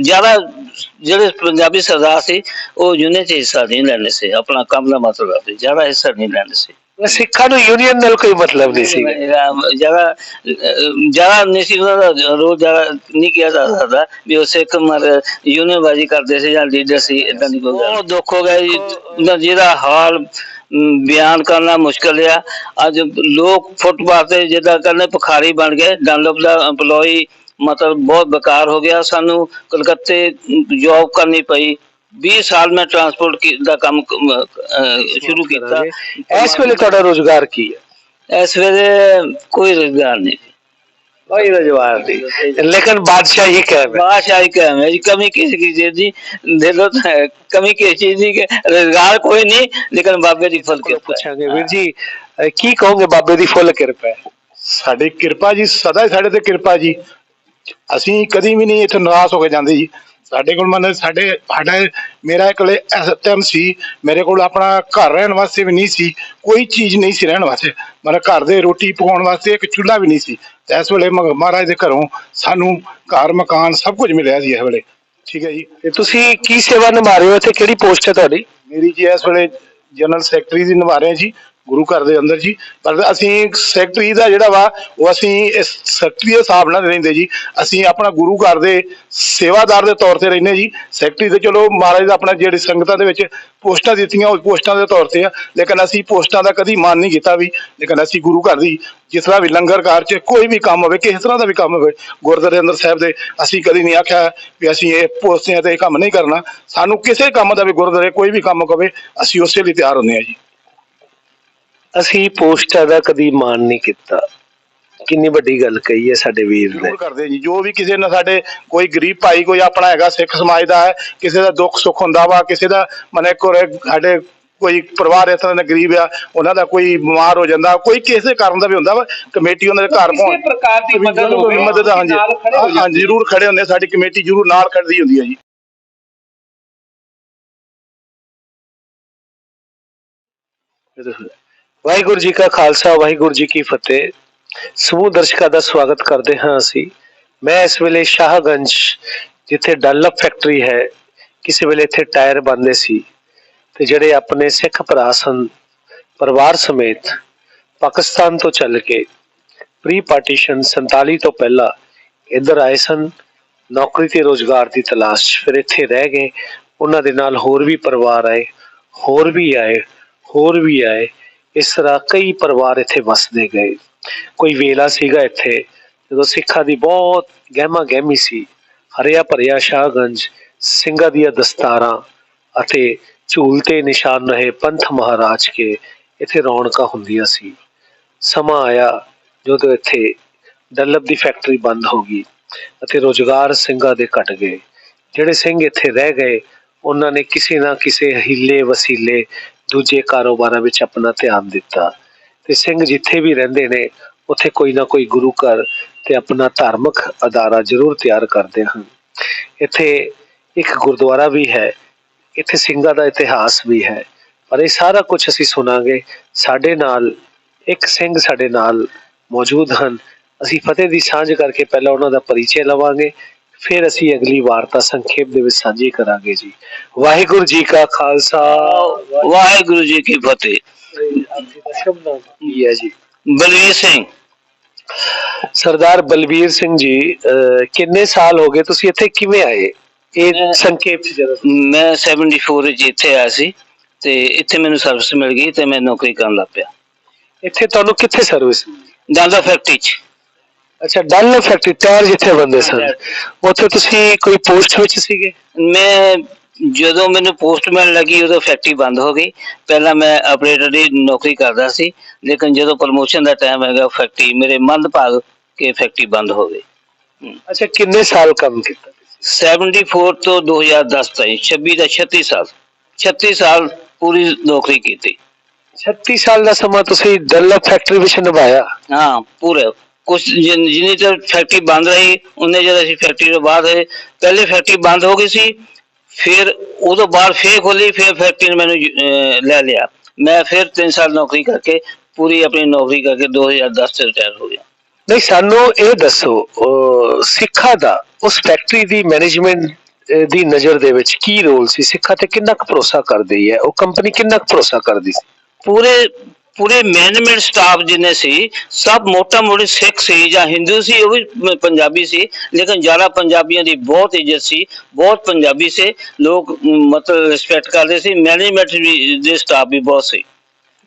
ਜ਼ਿਆਦਾ ਜਿਹੜੇ ਪੰਜਾਬੀ ਸਰਦਾਰ ਸੀ ਉਹ ਯੂਨੀਅਨ ਚ ਹਿੱਸਾ ਨਹੀਂ ਲੈਂਦੇ ਸੀ ਆਪਣਾ ਕੰਮ ਦਾ ਮਤਲਬ ਰੱਖਦੇ ਜ਼ਿਆਦਾ ਹਿੱਸਾ ਨਹੀਂ ਲੈਂਦੇ ਸੀ। ਸਿੱਖਾਂ ਨੂੰ ਯੂਨੀਅਨ ਨਾਲ ਕੋਈ ਮਤਲਬ ਨਹੀਂ ਸੀ। ਜ਼ਿਆਦਾ ਜ਼ਿਆਦਾ ਨਹੀਂ ਸੀ ਉਹਨਾਂ ਦਾ ਰੋਲ ਜ਼ਿਆਦਾ ਨਹੀਂ ਕਿਹਾ ਜਾ ਸਕਦਾ ਵੀ ਉਹ ਸਿੱਖ ਮਰ ਯੂਨੀਅਨਬਾਜ਼ੀ ਕਰਦੇ ਸੀ ਜਾਂ ਲੀਡਰ ਸੀ ਇਦਾਂ ਦੀ ਕੋਈ ਬਹੁਤ ਦੁੱਖ ਹੋ ਗਿਆ ਜੀ ਜਿਹਦਾ ਹਾਲ ਬਿਆਨ ਕਰਨਾ ਮੁਸ਼ਕਲ ਆ ਅੱਜ ਲੋਕ ਫੁੱਟਪਾਥ ਤੇ ਜਿੱਦਾਂ ਕਰਨੇ ਭਿਖਾਰੀ ਬਣ ਗਏ ਡਨਲਪ ਦਾ EMPLOYE ਮਤਲਬ ਬਹੁਤ ਬੇਕਾਰ ਹੋ ਗਿਆ। ਸਾਨੂੰ ਕਲਕੱਤੇ ਜੌਬ ਕਰਨੀ ਪਈ। 20 ਸਾਲ ਮੈਂ ਟਰਾਂਸਪੋਰਟ ਦਾ ਕੰਮ ਸ਼ੁਰੂ ਕੀਤਾ। ਇਸ ਵੇਲੇ ਤੁਹਾਡਾ ਰੋਜ਼ਗਾਰ ਕੀ ਹੈ? ਇਸ ਵੇਲੇ ਕੋਈ ਰੋਜ਼ਗਾਰ ਨਹੀਂ। ਕੋਈ ਰੋਜ਼ਗਾਰ ਨਹੀਂ। ਲੇਕਿਨ ਬਾਦਸ਼ਾਹੀ ਕਹਿਮ ਹੈ। ਬਾਦਸ਼ਾਹੀ ਕਹਿਮ ਹੈ ਕਮੀ ਕਿਸ ਕੀ ਚੀਜ਼ ਦੀ ਦੇ ਲੋ ਕਮੀ ਕਿਸ ਚੀਜ਼ ਦੀ ਕਿ ਰੋਜ਼ਗਾਰ ਕੋਈ ਨਹੀਂ ਲੇਕਿਨ ਬਾਬੇ ਦੀ ਫੁੱਲ ਕਿਰਪਾ ਪੁੱਛਾਂਗੇ ਵੀਰ ਜੀ ਕੀ ਕਹੋਗੇ ਬਾਬੇ ਦੀ ਫੁੱਲ ਕਿਰਪਾ ਸਾਡੀ ਕਿਰਪਾ ਜੀ ਸਦਾ ਸਾਡੇ ਤੇ ਕਿਰਪਾ ਜੀ। ਅਸੀਂ ਕਦੀ ਵੀ ਨਹੀਂ ਇੱਥੇ ਨਿਰਾਸ਼ ਹੋ ਕੇ ਜਾਂਦੇ ਜੀ। ਸਾਡੇ ਕੋਲ ਮਨ ਸਾਡੇ ਸਾਡਾ ਮੇਰਾ ਇਕਲੇ ਟਾਈਮ ਸੀ ਮੇਰੇ ਕੋਲ ਆਪਣਾ ਘਰ ਰਹਿਣ ਵਾਸਤੇ ਵੀ ਨਹੀਂ ਸੀ ਕੋਈ ਚੀਜ਼ ਨਹੀਂ ਸੀ ਰਹਿਣ ਵਾਸਤੇ। ਮਨ ਘਰ ਦੇ ਰੋਟੀ ਪਕਾਉਣ ਵਾਸਤੇ ਇੱਕ ਚੁੱਲ੍ਹਾ ਵੀ ਨਹੀਂ ਸੀ। ਇਸ ਵੇਲੇ ਮਹਾਰਾਜ ਦੇ ਘਰੋਂ ਸਾਨੂੰ ਘਰ ਮਕਾਨ ਸਭ ਕੁਝ ਮਿਲਿਆ ਜੀ ਇਸ ਵੇਲੇ। ਠੀਕ ਹੈ ਜੀ। ਤੇ ਤੁਸੀਂ ਕੀ ਸੇਵਾ ਨਿਭਾ ਰਹੇ ਹੋ? ਇੱਥੇ ਕਿਹੜੀ ਪੋਸਟ ਹੈ ਤੁਹਾਡੀ? ਮੇਰੀ ਜੀ ਇਸ ਵੇਲੇ ਜਨਰਲ ਸੈਕਟਰੀ ਦੀ ਨਿਭਾ ਰਹੇ ਜੀ। ਗੁਰੂ ਘਰ ਦੇ ਅੰਦਰ ਜੀ। ਪਰ ਅਸੀਂ ਸੈਕਟਰੀ ਦਾ ਜਿਹੜਾ ਵਾ, ਉਹ ਅਸੀਂ ਇਸ ਸੈਕਟਰੀ ਦੇ ਹਿਸਾਬ ਨਾਲ ਰਹਿੰਦੇ ਜੀ। ਅਸੀਂ ਆਪਣਾ ਗੁਰੂ ਘਰ ਦੇ ਸੇਵਾਦਾਰ ਦੇ ਤੌਰ ਤੇ ਰਹਿੰਦੇ ਜੀ। ਸੈਕਟਰੀ ਤੇ ਚਲੋ ਮਹਾਰਾਜ ਦਾ ਆਪਣਾ ਜਿਹੜੀ ਸੰਗਤਾਂ ਦੇ ਵਿੱਚ ਪੋਸਟਾਂ ਦਿੱਤੀਆਂ, ਉਹ ਪੋਸਟਾਂ ਦੇ ਤੌਰ ਤੇ ਆ। ਲੇਕਿਨ ਅਸੀਂ ਪੋਸਟਾਂ ਦਾ ਕਦੀ ਮਾਨ ਨਹੀਂ ਕੀਤਾ ਵੀ। ਲੇਕਿਨ ਅਸੀਂ ਗੁਰੂ ਘਰ ਦੀ ਜਿਸ ਤਰ੍ਹਾਂ ਵੀ ਲੰਗਰ ਕਾਰ 'ਚ ਕੋਈ ਵੀ ਕੰਮ ਹੋਵੇ, ਕਿਸੇ ਤਰ੍ਹਾਂ ਦਾ ਵੀ ਕੰਮ ਹੋਵੇ, ਗੁਰਦੁਆਰੇ ਅੰਦਰ ਸਾਹਿਬ ਦੇ ਅਸੀਂ ਕਦੀ ਨਹੀਂ ਆਖਿਆ ਵੀ ਅਸੀਂ ਇਹ ਪੋਸਟਾਂ ਤੇ ਇਹ ਕੰਮ ਨਹੀਂ ਕਰਨਾ। ਸਾਨੂੰ ਕਿਸੇ ਕੰਮ ਦਾ ਵੀ ਗੁਰਦੁਆਰੇ ਕੋਈ ਵੀ ਕੰਮ ਕਵੇ ਅਸੀਂ ਉਸੇ ਲਈ ਤਿਆਰ ਹੁੰਦੇ ਹਾਂ ਜੀ। ਅਸੀਂ ਪੋਸਟਾਂ ਦਾ ਕਦੀ ਮਾਨ ਨਹੀਂ ਕੀਤਾ। ਕਿੰਨੀ ਵੱਡੀ ਗੱਲ ਕਹੀ ਹੈ ਸਾਡੇ ਵੀਰ ਨੇ। ਜ਼ਰੂਰ ਕਰਦੇ ਜੀ। ਜੋ ਵੀ ਕਿਸੇ ਨਾਲ ਸਾਡੇ ਕੋਈ ਗਰੀਬ ਭਾਈ ਕੋਈ ਆਪਣਾ ਹੈਗਾ ਸਿੱਖ ਸਮਾਜ ਦਾ ਹੈ ਕਿਸੇ ਦਾ ਦੁੱਖ ਸੁੱਖ ਹੁੰਦਾ ਵਾ ਕਿਸੇ ਦਾ ਮਨੇ ਕੋਰੇ ਸਾਡੇ ਕੋਈ ਪਰਿਵਾਰ ਇਸ ਤਰ੍ਹਾਂ ਦਾ ਗਰੀਬ ਆ ਉਹਨਾਂ ਦਾ ਕੋਈ ਬਿਮਾਰ ਹੋ ਜਾਂਦਾ ਕੋਈ ਕਿਸੇ ਕਾਰਨ ਦਾ ਵੀ ਹੁੰਦਾ ਵਾ ਕਮੇਟੀ ਉਹਨਾਂ ਦੇ ਘਰ ਪਹੁੰਚ ਪ੍ਰਕਾਰ ਦੀ ਮਦਦ ਹੋਵੇ ਮਦਦ ਹਾਂਜੀ। ਹਾਂਜੀ ਜ਼ਰੂਰ ਖੜੇ ਹੁੰਦੇ ਆ, ਸਾਡੀ ਕਮੇਟੀ ਜ਼ਰੂਰ ਨਾਲ ਖੜਦੀ ਹੁੰਦੀ ਹੈ ਜੀ। ਵਾਹਿਗੁਰੂ ਜੀ ਕਾ ਖਾਲਸਾ, ਵਾਹਿਗੁਰੂ ਜੀ ਕੀ ਫਤਿਹ। ਸਮੂਹ ਦਰਸ਼ਕਾਂ ਦਾ ਸਵਾਗਤ ਕਰਦੇ ਹਾਂ ਅਸੀਂ। ਮੈਂ ਇਸ ਵੇਲੇ ਸ਼ਾਹਗੰਜ, ਜਿੱਥੇ ਡੱਲਪ ਫੈਕਟਰੀ ਹੈ, ਕਿਸੇ ਵੇਲੇ ਇੱਥੇ ਟਾਇਰ ਬਣਦੇ ਸੀ ਤੇ ਜਿਹੜੇ ਆਪਣੇ ਸਿੱਖ ਭਰਾ ਸਨ, ਪਰਿਵਾਰ ਸਮੇਤ ਪਾਕਿਸਤਾਨ ਤੋਂ ਚੱਲ ਕੇ ਪ੍ਰੀ ਪਾਰਟੀਸ਼ਨ 47 ਤੋਂ ਪਹਿਲਾਂ ਇੱਧਰ ਆਏ ਸਨ। ਨੌਕਰੀ ਤੇ ਰੋਜ਼ਗਾਰ ਦੀ ਤਲਾਸ਼ ਫਿਰ ਇੱਥੇ ਰਹਿ ਗਏ। ਉਹਨਾਂ ਦੇ ਨਾਲ ਹੋਰ ਵੀ ਪਰਿਵਾਰ ਆਏ, ਹੋਰ ਵੀ ਆਏ, ਹੋਰ ਵੀ ਆਏ। ਇਸ ਤਰ੍ਹਾਂ ਕਈ ਪਰਿਵਾਰ ਇੱਥੇ ਵਸਦੇ ਗਏ। ਕੋਈ ਵੇਲਾ ਸੀਗਾ ਇੱਥੇ, ਜਦੋਂ ਸਿੱਖਾਂ ਦੀ ਬਹੁਤ ਗਹਿਮਾ ਗਹਿਮੀ ਸੀ, ਹਰਿਆ ਭਰਿਆ ਸ਼ਾਹਗੰਜ, ਸਿੰਘਾਂ ਦੀਆਂ ਦਸਤਾਰਾਂ ਅਤੇ ਝੂਲ ਤੇ ਨਿਸ਼ਾਨ ਰਹੇ ਪੰਥ ਮਹਾਰਾਜ ਕੇ ਇੱਥੇ ਰੌਣਕਾਂ ਹੁੰਦੀਆਂ ਸੀ। ਸਮਾਂ ਆਇਆ ਜਦੋਂ ਇੱਥੇ ਡੱਲਬ ਦੀ ਫੈਕਟਰੀ ਬੰਦ ਹੋ ਗਈ ਅਤੇ ਰੋਜ਼ਗਾਰ ਸਿੰਘਾਂ ਦੇ ਘਟ ਗਏ। ਜਿਹੜੇ ਸਿੰਘ ਇੱਥੇ ਰਹਿ ਗਏ, ਉਹਨਾਂ ਨੇ ਕਿਸੇ ਨਾ ਕਿਸੇ ਹੀਲੇ ਵਸੀਲੇ ਦੂਜੇ ਕਾਰੋਬਾਰਾਂ ਵਿੱਚ ਆਪਣਾ ਧਿਆਨ ਦਿੱਤਾ। ਤੇ ਸਿੰਘ ਜਿੱਥੇ ਵੀ ਰਹਿੰਦੇ ਨੇ, ਉੱਥੇ ਕੋਈ ਨਾ ਕੋਈ ਗੁਰੂ ਘਰ ਤੇ ਆਪਣਾ ਧਾਰਮਿਕ ਅਦਾਰਾ ਜ਼ਰੂਰ ਤਿਆਰ ਕਰਦੇ ਹਨ। ਇੱਥੇ ਇੱਕ ਗੁਰਦੁਆਰਾ ਵੀ ਹੈ, ਇੱਥੇ ਸਿੰਘਾਂ ਦਾ ਇਤਿਹਾਸ ਵੀ ਹੈ। ਪਰ ਇਹ ਸਾਰਾ ਕੁਝ ਅਸੀਂ ਸੁਣਾਂਗੇ। ਸਾਡੇ ਨਾਲ, ਇੱਕ ਸਿੰਘ ਸਾਡੇ ਨਾਲ ਮੌਜੂਦ ਹਨ। ਅਸੀਂ ਫਤਿਹ ਦੀ ਸਾਂਝ ਕਰਕੇ ਪਹਿਲਾਂ ਉਹਨਾਂ ਦਾ ਪਰਿਚੈ ਲਵਾਂਗੇ। ਫਿਰ ਅਸੀਂ ਅਗਲੀ ਵਾਰਤਾ ਸੰਖੇਪ ਦੇ ਵਿੱਚ ਸਾਂਝੀ ਕਰਾਂਗੇ ਜੀ। ਵਾਹਿਗੁਰੂ ਜੀ ਕਾ ਖਾਲਸਾ। ਵਾਹਿਗੁਰੂ ਜੀ ਕੀ ਫਤਿਹ। ਜੀ। ਬਲਵੀਰ ਸਿੰਘ। ਸਰਦਾਰ ਬਲਬੀਰ ਸਿੰਘ ਜੀ ਕਿੰਨੇ ਸਾਲ ਹੋ ਗਏ? ਤੁਸੀਂ ਇੱਥੇ ਕਿਵੇਂ ਆਏ? ਇਹ ਸੰਖੇਪ ਚ ਜਰਾ ਮੈਂ 74 ਵਿੱਚ ਇੱਥੇ ਆਇਆ ਸੀ ਤੇ ਇੱਥੇ ਮੈਨੂੰ ਸਰਵਿਸ ਮਿਲ ਗਈ ਤੇ ਮੈਂ ਨੌਕਰੀ ਕਰਨ ਲੱਗ ਪਿਆ। ਇੱਥੇ ਤੁਹਾਨੂੰ ਕਿੱਥੇ ਸਰਵਿਸ ਦਾਦਾ ਫੈਕਟਰੀ 'ਚ। ਅੱਛਾ ਡੱਲ ਫੈਕਟਰੀ ਟਾਇਰ ਜਿੱਥੇ ਬੰਦੇ ਸਨ? ਉੱਥੇ ਤੁਸੀਂ ਕੋਈ ਪੋਸਟ ਵਿੱਚ ਸੀਗੇ? ਮੈਂ ਜਦੋਂ ਮੈਨੂੰ ਪੋਸਟ ਮਿਲਣ ਲੱਗੀ ਉਦੋਂ ਫੈਕਟਰੀ ਬੰਦ ਹੋ ਗਈ। ਪਹਿਲਾਂ ਮੈਂ ਆਪਰੇਟਰ ਦੀ ਨੌਕਰੀ ਕਰਦਾ ਸੀ ਲੇਕਿਨ ਜਦੋਂ ਪ੍ਰਮੋਸ਼ਨ ਦਾ ਟਾਈਮ ਹੈਗਾ ਫੈਕਟਰੀ ਮੇਰੇ ਮੰਦ ਭਾਗ ਕੇ ਫੈਕਟਰੀ ਬੰਦ ਹੋ ਗਈ। ਅੱਛਾ ਕਿੰਨੇ ਸਾਲ ਕੰਮ ਕੀਤਾ 74 ਤੋਂ 2010 ਤਾਈਂ 26 ਦਾ 36 ਸਾਲ। 36 ਸਾਲ ਪੂਰੀ ਨੌਕਰੀ ਕੀਤੀ। 36 ਸਾਲ ਦਾ ਸਮਾਂ ਤੁਸੀਂ ਡੱਲ ਫੈਕਟਰੀ ਵਿੱਚ ਨਿਭਾਇਆ। ਹਾਂ ਪੂਰੇ ਕੁਛ ਜਿਨ- ਚਿਰ ਫੈਕਟਰੀ ਬੰਦ ਰਹੀ ਉਹਨੇ ਜਦ ਅਸੀਂ ਫੈਕਟਰੀ ਤੋਂ ਬਾਅਦ ਪਹਿਲੇ ਫੈਕਟਰੀ ਬੰਦ ਹੋ ਗਈ ਸੀ ਫਿਰ ਉਦੋਂ ਬਾਅਦ ਫੇਰ ਖੋਲੀ ਫਿਰ ਫੈਕਟਰੀ ਨੇ ਮੈਨੂੰ ਲੈ ਲਿਆ। ਮੈਂ ਫਿਰ 3 ਸਾਲ ਨੌਕਰੀ ਕਰਕੇ ਪੂਰੀ ਆਪਣੀ ਨੌਕਰੀ ਕਰਕੇ 2010 ਚ ਰਿਟਾਇਰ ਹੋ ਗਿਆ। ਨਹੀਂ ਸਾਨੂੰ ਇਹ ਦੱਸੋ ਸਿੱਖਾਂ ਦਾ ਉਸ ਫੈਕਟਰੀ ਦੀ ਮੈਨੇਜਮੈਂਟ ਦੀ ਨਜ਼ਰ ਦੇ ਵਿੱਚ ਕੀ ਰੋਲ ਸੀ? ਸਿੱਖਾਂ ਤੇ ਕਿੰਨਾ ਕੁ ਭਰੋਸਾ ਕਰਦੀ ਹੈ? ਉਹ ਕੰਪਨੀ ਕਿੰਨਾ ਕੁ ਭਰੋਸਾ ਕਰਦੀ ਸੀ? ਪੂਰੇ ਪੂਰੇ ਮੈਨੇਜਮੈਂਟ ਸਟਾਫ ਜਿੰਨੇ ਸੀ ਸਭ ਮੋਟਾ ਮੋਟੀ ਸਿੱਖ ਸੀ ਜਾਂ ਹਿੰਦੂ ਸੀ ਉਹ ਵੀ ਪੰਜਾਬੀ ਸੀ ਲੇਕਿਨ ਜ਼ਿਆਦਾ ਪੰਜਾਬੀਆਂ ਦੀ ਬਹੁਤ ਇੱਜ਼ਤ ਸੀ ਬਹੁਤ ਪੰਜਾਬੀ ਸੀ ਲੋਕ ਮਤਲਬ ਰਿਸਪੈਕਟ ਕਰਦੇ ਸੀ ਮੈਨੇਜਮੈਂਟ ਵੀ ਦੇ ਸਟਾਫ ਵੀ ਬਹੁਤ ਸੀ।